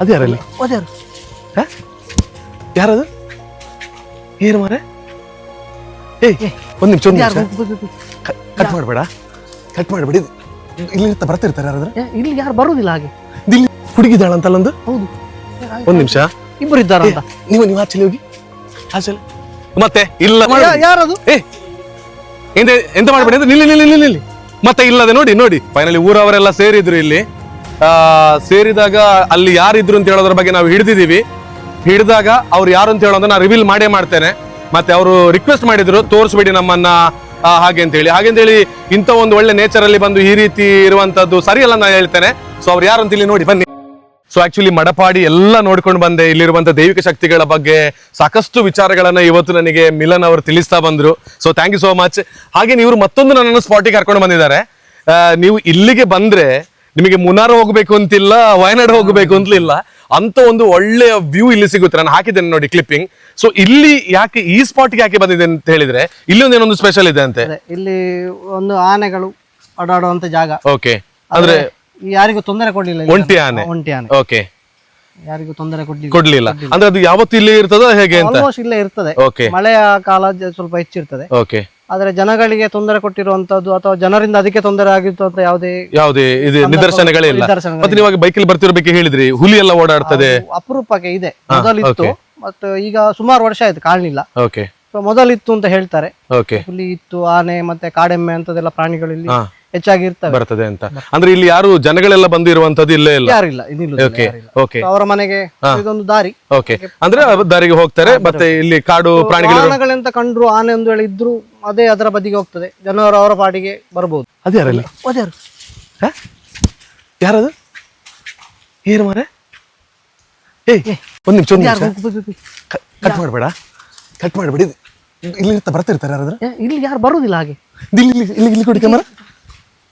ಅದು ಯಾರಲ್ಲಿ? ಅದ್ಯಾರು ಹ? ಯಾರದು? ಏನು ಮಾರೆ? ಏ ಒಂದ್ ನಿಮಿಷ ಒಂದು ನಿಮಿಷ. ಕಟ್ ಮಾಡಬೇಡ. ಕಟ್ ಮಾಡಬೇಡಿ. ಇಲ್ಲಿ ಬರ್ತಿರ್ತಾರೆ ಯಾರಾದ್ರೆ? ಇಲ್ಲಿ ಯಾರು ಬರುದಿಲ್ಲ ಹಾಗೆ. ಇಲ್ಲಿ ಹುಡುಗಿದಾಳಂತಲ್ಲ ಒಂದು ಹೌದು. ಒಂದ್ ನಿಮಿಷ. ಇಬ್ಬರು ಇದ್ದಾರ ಅಂತ? ನೀವು ನೀವು ಆಚೆ ಹೋಗಿ. ಆಚಲ್ ಮತ್ತೆ ಇಲ್ಲ. ಯಾರದು? ಏ ಎಂತ ಎಂತ ಮಾಡಬೇಡಿ ಅಂದ್ರೆ ನಿಲ್ಲಿ ನಿಲ್ಲಿ ನಿಲ್ಲಿ ಮತ್ತೆ ಇಲ್ಲದೆ ನೋಡಿ ನೋಡಿ. ಫೈನಲಿ ಊರವರೆಲ್ಲ ಸೇರಿದ್ರು ಇಲ್ಲಿ. ಸೇರಿದಾಗ ಅಲ್ಲಿ ಯಾರಿದ್ರು ಅಂತ ಹೇಳೋದ್ರ ಬಗ್ಗೆ ನಾವು ಹಿಡಿದಿದ್ದೀವಿ. ಹಿಡಿದಾಗ ಅವ್ರು ಯಾರು ಅಂತ ಹೇಳೋದನ್ನ ರಿವೀಲ್ ಮಾಡೇ ಮಾಡ್ತೇನೆ. ಮತ್ತೆ ಅವರು ರಿಕ್ವೆಸ್ಟ್ ಮಾಡಿದ್ರು, ತೋರಿಸ್ಬೇಡಿ ನಮ್ಮನ್ನ ಹಾಗೆ ಅಂತ ಹೇಳಿ. ಹಾಗೆ ಅಂತ ಹೇಳಿ ಇಂಥ ಒಂದು ಒಳ್ಳೆ ನೇಚರ್ ಅಲ್ಲಿ ಬಂದು ಈ ರೀತಿ ಇರುವಂತದ್ದು ಸರಿಯಲ್ಲ ನಾನು ಹೇಳ್ತೇನೆ. ಸೊ ಅವ್ರು ಯಾರು ಅಂತ ಇಲ್ಲಿ ನೋಡಿ ಬನ್ನಿ. ಸೊ ಆಕ್ಚುಲಿ ಮಡಪಾಡಿ ಎಲ್ಲ ನೋಡ್ಕೊಂಡು ಬಂದೆ. ಇಲ್ಲಿರುವಂತ ದೈವಿಕ ಶಕ್ತಿಗಳ ಬಗ್ಗೆ ಸಾಕಷ್ಟು ವಿಚಾರಗಳನ್ನ ಇವತ್ತು ನನಗೆ ಮಿಲನ್ ಅವರು ತಿಳಿಸ್ತಾ ಬಂದ್ರು. So thank you so much ಹಾಗೆ ಇವರು ಮತ್ತೊಂದು ನನ್ನನ್ನು ಸ್ಪಾಟಿಗೆ ಕರ್ಕೊಂಡು ಬಂದಿದ್ದಾರೆ. ನೀವು ಇಲ್ಲಿಗೆ ಬಂದ್ರೆ ನಿಮಗೆ ಮುನಾರ್ ಹೋಗಬೇಕು ಅಂತಿಲ್ಲ ವಯನಾಡ್ ಹೋಗ್ಬೇಕು ಅಂತಲಿಲ್ಲ ಅಂತ ಒಂದು ಒಳ್ಳೆಯ ವ್ಯೂ ಇಲ್ಲಿ ಸಿಗುತ್ತೆ. ನಾನು ಹಾಕಿದ್ದೇನೆ ನೋಡಿ ಕ್ಲಿಪ್ಪಿಂಗ್ ಸೊ ಇಲ್ಲಿ ಯಾಕೆ ಈ ಸ್ಪಾಟ್ಗೆ ಯಾಕೆ ಬಂದಿದೆ ಅಂತ ಹೇಳಿದ್ರೆ ಇಲ್ಲಿ ಒಂದು ಏನೊಂದು ಸ್ಪೆಷಲ್ ಇದೆ ಅಂತೆ. ಇಲ್ಲಿ ಒಂದು ಆನೆಗಳು ಓಡಾಡುವಂತ ಜಾಗ. ಓಕೆ ಅಂದ್ರೆ ಯಾರಿಗೂ ತೊಂದರೆ ಕೊಡ್ಲಿಲ್ಲ ಒಂಟಿ ಆನೆ. ಒಂಟಿ ಆನೆ. ಓಕೆ ಯಾರಿಗೂ ತೊಂದರೆ ಕೊಡ್ಲಿಲ್ಲ. ಕೊಡ್ಲಿಲ್ಲ. ಅಂದ್ರೆ ಅದು ಯಾವತ್ತು ಇಲ್ಲಿ ಇರ್ತದೋ ಹೇಗೆ ಅಂತ? ಇಲ್ಲೇ ಇರ್ತದೆ. ಓಕೆ ಮಳೆಯ ಕಾಲ ಸ್ವಲ್ಪ ಹೆಚ್ಚಿರ್ತದೆ. ಓಕೆ ಆದ್ರೆ ಜನಗಳಿಗೆ ತೊಂದರೆ ಕೊಟ್ಟಿರುವಂತದ್ದು ಅಥವಾ ಜನರಿಂದ ಅದಕ್ಕೆ ತೊಂದರೆ ಆಗಿತ್ತು ಅಂತ ಯಾವುದೇ ಯಾವುದೇ ಇದು ನಿದರ್ಶನಗಳೇ ಇಲ್ಲ. ನಿದರ್ಶನಗಳಿಲ್ಲ. ಮತ್ತೆ ನೀವಾಗ ಬೈಕಲ್ಲಿ ಬರ್ತಿರ್ಬೇಕು ಹೇಳಿದ್ರಿ ಹುಲಿ ಎಲ್ಲ ಓಡಾಡ್ತದೆ. ಅಪರೂಪಕ್ಕೆ ಇದೆ. ಮೊದಲಿತ್ತು. ಮತ್ತೆ ಈಗ ಸುಮಾರು ವರ್ಷ ಆಯ್ತು ಕಾಣಲಿಲ್ಲ. ಓಕೆ. ಸೊ ಮೊದಲಿತ್ತು ಅಂತ ಹೇಳ್ತಾರೆ. ಓಕೆ. ಹುಲಿ ಇತ್ತು ಆನೆ ಮತ್ತೆ ಕಾಡೆಮ್ಮೆ ಅಂತದೆಲ್ಲ ಪ್ರಾಣಿಗಳಲ್ಲಿ ಹಾ. ಹೆಚ್ಚಾಗಿ ಇರ್ತವೆ ಬರ್ತದೆ ಅಂತ. ಅಂದ್ರೆ ಇಲ್ಲಿ ಯಾರು ಜನಗಳೆಲ್ಲ ಬಂದಿರುವಂತದ್ದು ಇಲ್ಲೇ ಇಲ್ಲ? ಯಾರಿಲ್ಲ ಇನ್ನಿಲ್ಲ ಓಕೆ ಓಕೆ ಅವರ ಮನೆಗೆ ಇದೊಂದು ದಾರಿ. ಓಕೆ ಅಂದ್ರೆ ದಾರಿಗೆ ಹೋಗ್ತಾರೆ ಮತ್ತೆ ಇಲ್ಲಿ ಕಾಡು ಪ್ರಾಣಿಗಳು ವಾಹನಗಳೆಂತ ಕಂಡ್ರು ಆನೆ ಒಂದು ವೇಳೆ ಇದ್ರು ಅದೇ ಅದರ ಬದಿಗೆ ಹೋಗ್ತದೆ. ಜನರು ಅವರ ಪಾಡಿಗೆ ಬರಬಹುದು ಅದ್ಯಾರು? ಯಾರದು? ಏನು ಮಾರೆ? ಒಂದ್ ನಿಮಿಷ ಒಂದ್ ನಿಮಿಷ. ಕಟ್ ಮಾಡಬೇಡ. ಕಟ್ ಮಾಡಬೇಡಿ. ಇಲ್ಲಿ ಬರ್ತಿರ್ತಾರೆ ಯಾರಾದ್ರೆ ಇಲ್ಲಿ ಯಾರು ಬರುದಿಲ್ಲ ಹಾಗೆ. ಇಲ್ಲಿ ಇಲ್ಲಿ ಇಲ್ಲಿ ಕೊಡಿ ಕ್ಯಾಮರಾ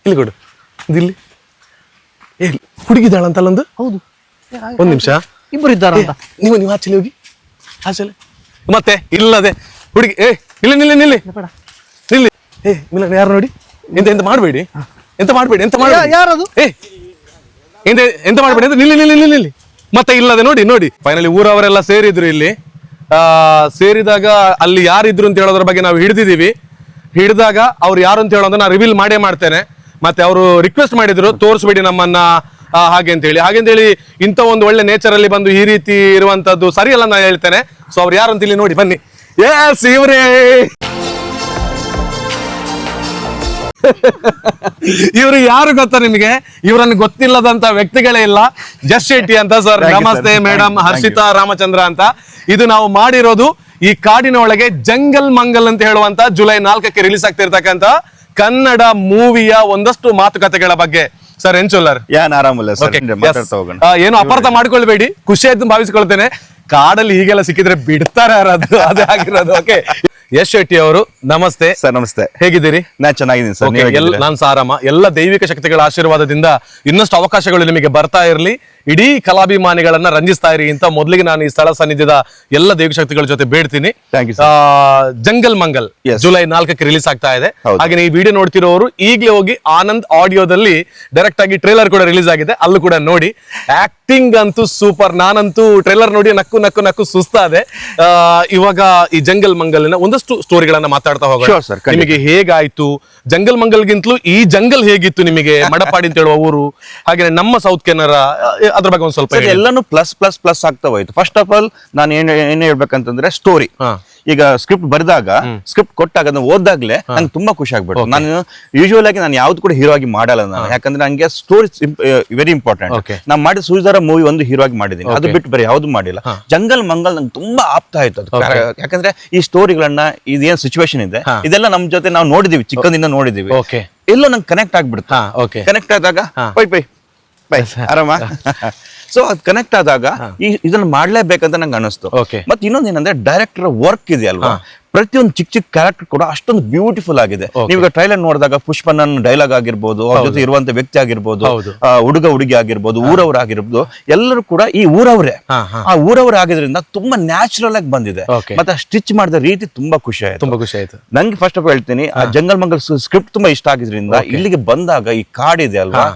ಇಲ್ಲಿ ಕೊಡು. ಇಲ್ಲಿ. ಏ ಹುಡುಗಿದಾಳಂತಲ್ಲ ಒಂದು ಹೌದು. ಒಂದ್ ನಿಮಿಷ. ಇಬ್ಬರು ಇದ್ದಾರೆ ನೀವು ನೀವು ಆಚೆಲಿ ಹೋಗಿ. ಆಚೆಲೆ. ಮತ್ತೆ ಇಲ್ಲದೆ. ಹುಡುಗಿ ಏ ನಿಲ್ಲಿ ನಿಲ್ಲಿ. ನಿಲ್ಲಿ. ನಿಲ್ಲಿ. ಏ ಮಿಲನ್ ಯಾರು ನೋಡಿ? ಎಂತ ಎಂತ ಮಾಡಬೇಡಿ. ಎಂತ ಮಾಡಬೇಡಿ ಎಂತ ಮಾಡ ಮಾಡಬೇಡಿ ಯಾರದು? ಏ ಎಂತ ಎಂತ ಮಾಡಬೇಡಿ ಅಂತ ನಿಲ್ಲಿ ನಿಲ್ಲಿ ನಿಲ್ಲಿ ನಿಲ್ಲಿ. ಮತ್ತೆ ಇಲ್ಲದೆ ನೋಡಿ ನೋಡಿ. ಫೈನಲಿ ಊರವರೆಲ್ಲ ಸೇರಿದ್ರು ಇಲ್ಲಿ. ಆ ಸೇರಿದಾಗ ಅಲ್ಲಿ ಯಾರಿದ್ರು ಅಂತ ಹೇಳೋದ್ರ ಬಗ್ಗೆ ನಾವು ಹಿಡಿದಿದ್ದೀವಿ. ಹಿಡಿದಾಗ ಅವ್ರು ಯಾರು ಅಂತ ಹೇಳೋದನ್ನ ರಿವೀಲ್ ಮಾಡೇ ಮಾಡ್ತೇನೆ. ಮತ್ತೆ ಅವರು ರಿಕ್ವೆಸ್ಟ್ ಮಾಡಿದ್ರು ತೋರಿಸ್ಬೇಡಿ ನಮ್ಮನ್ನ ಹಾಗೆ ಅಂತ ಹೇಳಿ. ಹಾಗೆ ಅಂತ ಹೇಳಿ ಇಂಥ ಒಂದು ಒಳ್ಳೆ ನೇಚರ್ ಅಲ್ಲಿ ಬಂದು ಈ ರೀತಿ ಇರುವಂತದ್ದು ಸರಿಯಲ್ಲ ನಾನು ಹೇಳ್ತೇನೆ. ಸೊ ಅವ್ರು ಯಾರು ಅಂತ ಇಲ್ಲಿ ನೋಡಿ ಬನ್ನಿ. ಎಸ್ ಇವ್ರೇ. ಇವರು ಯಾರು ಗೊತ್ತಾ ನಿಮಗೆ? ಇವರನ್ನು ಗೊತ್ತಿಲ್ಲದಂತ ವ್ಯಕ್ತಿಗಳೇ ಇಲ್ಲ. ಜಸ್ ಶೆಟ್ಟಿ ಅಂತ ಸರ್. ನಮಸ್ತೆ ಮೇಡಮ್ ಹರ್ಷಿತಾ ರಾಮಚಂದ್ರ ಅಂತ. ಇದು ನಾವು ಮಾಡಿರೋದು ಈ ಕಾಡಿನ ಒಳಗೆ ಜಂಗಲ್ ಮಂಗಲ್ ಅಂತ ಹೇಳುವಂತ ಜುಲೈ ನಾಲ್ಕಕ್ಕೆ ರಿಲೀಸ್ ಆಗ್ತಿರ್ತಕ್ಕಂತ ಕನ್ನಡ ಮೂವಿಯ ಒಂದಷ್ಟು ಮಾತುಕತೆಗಳ ಬಗ್ಗೆ. ಸರ್ ಎಂಚುಲ್ಲರ್ ಯಾನ್ ಆರಾಮಲ್ಲ ಸರ್ Okay, yes. ಮಾತಾಡ್ತಾ ಹೋಗೋಣ. ಆ, ಏನು ಅಪಾರ್ಥ ಮಾಡ್ಕೊಳ್ಬೇಡಿ. ಖುಷಿ ಆಯ್ತು ಭಾವಿಸ್ಕೊಳ್ತೇನೆ. ಕಾಡಲ್ಲಿ ಹೀಗೆಲ್ಲ ಸಿಕ್ಕಿದ್ರೆ ಬಿಡ್ತಾರೆ ಅದು ಅದೇ ಆಗಿರೋದು. ಓಕೆ ಯಶ್ ಶೆಟ್ಟಿ ಅವರು ನಮಸ್ತೆ. ಸರ್ ನಮಸ್ತೆ. ಹೇಗಿದ್ದೀರಿ? ನಾ ಚೆನ್ನಾಗಿದ್ದೀನಿ ಸರ್ ನಾನು ಸಾರಾಮ ಎಲ್ಲ ದೈವಿಕ ಶಕ್ತಿಗಳ ಆಶೀರ್ವಾದದಿಂದ ಇನ್ನಷ್ಟು ಅವಕಾಶಗಳು ನಿಮಗೆ ಬರ್ತಾ ಇರಲಿ. ಇಡೀ ಕಲಾಭಿಮಾನಿಗಳನ್ನ ರಂಜಿಸ್ತಾ ಇರಿ ಅಂತ ಮೊದಲಿಗೆ ನಾನು ಈ ಸ್ಥಳ ಸನ್ನಿಧ್ಯದ ಎಲ್ಲ ದೈವಿಕ ಶಕ್ತಿಗಳ ಜೊತೆ ಬೇಡ್ತೀನಿ. ಜಂಗಲ್ ಮಂಗಲ್. ಜುಲೈ ನಾಲ್ಕಕ್ಕೆ ರಿಲೀಸ್ ಆಗ್ತಾ ಇದೆ. ಹಾಗೆ ಈ ವಿಡಿಯೋ ನೋಡ್ತಿರೋರು ಈಗಲೇ ಹೋಗಿ ಆನಂದ್ ಆಡಿಯೋದಲ್ಲಿ ಡೈರೆಕ್ಟ್ ಆಗಿ ಟ್ರೇಲರ್ ಕೂಡ ರಿಲೀಸ್ ಆಗಿದೆ. ಅಲ್ಲೂ ಕೂಡ ನೋಡಿ. ಆಕ್ಟಿಂಗ್ ಅಂತೂ ಸೂಪರ್ ನಾನಂತೂ ಟ್ರೇಲರ್ ನೋಡಿ ನಕ್ಕು ನಕ್ಕು ನಕ್ಕು ಸುಸ್ತಾದೆ. ಆ, ಇವಾಗ ಈ ಜಂಗಲ್ ಮಂಗಲ್ನ ಒಂದಷ್ಟು ಸ್ಟೋರಿಗಳನ್ನ ಮಾತಾಡ್ತಾ ಹೋಗೋಣ. ನಿಮಗೆ ಹೇಗಾಯ್ತು? ಜಂಗಲ್ ಮಂಗಲ್ಗಿಂತಲೂ ಈ ಜಂಗಲ್ ಹೇಗಿತ್ತು ನಿಮಗೆ? ಮಡಪಾಡಿ ಅಂತ ಹೇಳುವ ಊರು ಹಾಗೆ ನಮ್ಮ ಸೌತ್ ಕೆನರ ಅದ್ರ ಬಗ್ಗೆ ಒಂದ್ ಸ್ವಲ್ಪ ಎಲ್ಲಾನು ಪ್ಲಸ್ ಪ್ಲಸ್ ಪ್ಲಸ್ ಆಗ್ತಾ ಹೋಯ್ತು. ಫಸ್ಟ್ ಆಫ್ ಆಲ್ ನಾನು ಏನ್ ಏನ್ ಹೇಳ್ಬೇಕಂತಂದ್ರೆ ಸ್ಟೋರಿ. ಈಗ ಸ್ಕ್ರಿಪ್ಟ್ ಬರೆದಾಗ ಸ್ಕ್ರಿಪ್ಟ್ ಕೊಟ್ಟಾಗ ಅದನ್ನ ಓದಾಗ್ಲೇ ನಂಗೆ ತುಂಬಾ ಖುಷಿ ಆಗ್ಬಿಡ್ತು. ನಾನು ಯೂಶುವಲ್ ಆಗಿ ನಾನು ಯಾವ್ದು ಕೂಡ ಹೀರೋ ಆಗಿ ಮಾಡಲ್ಲ ನಾನು. ಯಾಕಂದ್ರೆ ನಂಗೆ ಸ್ಟೋರಿ ವೆರಿ ಇಂಪಾರ್ಟೆಂಟ್. ನಾನು ಮಾಡಿದ ಸೂಜಾರ ಮೂವಿ ಒಂದು ಹೀರೋ ಆಗಿ ಮಾಡಿದ್ದೀನಿ. ಅದು. ಬಿಟ್ಟು ಬೇರೆ ಯಾವ್ದು ಮಾಡಿಲ್ಲ. ಜಂಗಲ್ ಮಂಗಲ್ ನಂಗೆ ತುಂಬಾ ಆಪ್ತ ಆಯ್ತು ಅದು. ಯಾಕಂದ್ರೆ ಈ ಸ್ಟೋರಿಗಳನ್ನ ಇದೇನ್ ಸಿಚುವೇಶನ್ ಇದೆ. ಇದೆಲ್ಲ ನಮ್ ಜೊತೆ ನಾವು ನೋಡಿದೀವಿ ಚಿಕ್ಕಂದಿಂದ ನೋಡಿದೀವಿ. ಎಲ್ಲೋ ನಂಗೆ ಕನೆಕ್ಟ್ ಆಗ್ಬಿಡುತ್ತೆ ಕನೆಕ್ಟ್ ಆದಾಗ ಬೈ ಬೈ ಬೈ ಆರಾಮ? ಸೊ ಅದು ಕನೆಕ್ಟ್ ಆದಾಗ ಈ ಇದನ್ನ ಮಾಡ್ಲೇಬೇಕಂತ ನಂಗೆ ಅನಿಸ್ತು. ಮತ್ತೆ ಇನ್ನೊಂದು ಏನಂದ್ರೆ ಡೈರೆಕ್ಟರ್ ವರ್ಕ್ ಇದೆ ಅಲ್ವಾ ಪ್ರತಿಯೊಂದು ಚಿಕ್ಕ ಚಿಕ್ಕ ಕ್ಯಾರೆಕ್ಟರ್ ಕೂಡ ಅಷ್ಟೊಂದು ಬ್ಯೂಟಿಫುಲ್ ಆಗಿದೆ. ನೀವು ಟ್ರೈಲರ್ ನೋಡಿದಾಗ ಪುಷ್ಪನನ್ ಡೈಲಾಗ್ ಆಗಿರ್ಬೋದು ಅವ್ರ ಜೊತೆ ಇರುವಂತ ವ್ಯಕ್ತಿ ಆಗಿರ್ಬೋದು ಹುಡುಗ ಹುಡುಗಿ ಆಗಿರ್ಬೋದು ಊರವ್ರು ಆಗಿರ್ಬೋದು ಎಲ್ಲರೂ ಕೂಡ ಈ ಊರವ್ರೆ. ಆ ಊರವ್ರೆ ಆಗಿದ್ರಿಂದ ತುಂಬಾ ನ್ಯಾಚುರಲ್ ಆಗಿ ಬಂದಿದೆ. ಮತ್ತೆ ಸ್ಟಿಚ್ ಮಾಡಿದ ರೀತಿ ತುಂಬಾ ಖುಷಿ ಆಯ್ತು. ತುಂಬಾ ಖುಷಿ ಆಯ್ತು. ನಂಗೆ ಫಸ್ಟ್ ಆಫ್ ಹೇಳ್ತೀನಿ ಆ ಜಂಗಲ್ ಮಂಗಲ್ ಸ್ಕ್ರಿಪ್ಟ್ ತುಂಬಾ ಇಷ್ಟ ಆಗಿದ್ರಿಂದ ಇಲ್ಲಿಗೆ ಬಂದಾಗ ಈ ಕಾಡಿದೆ ಅಲ್ವಾ?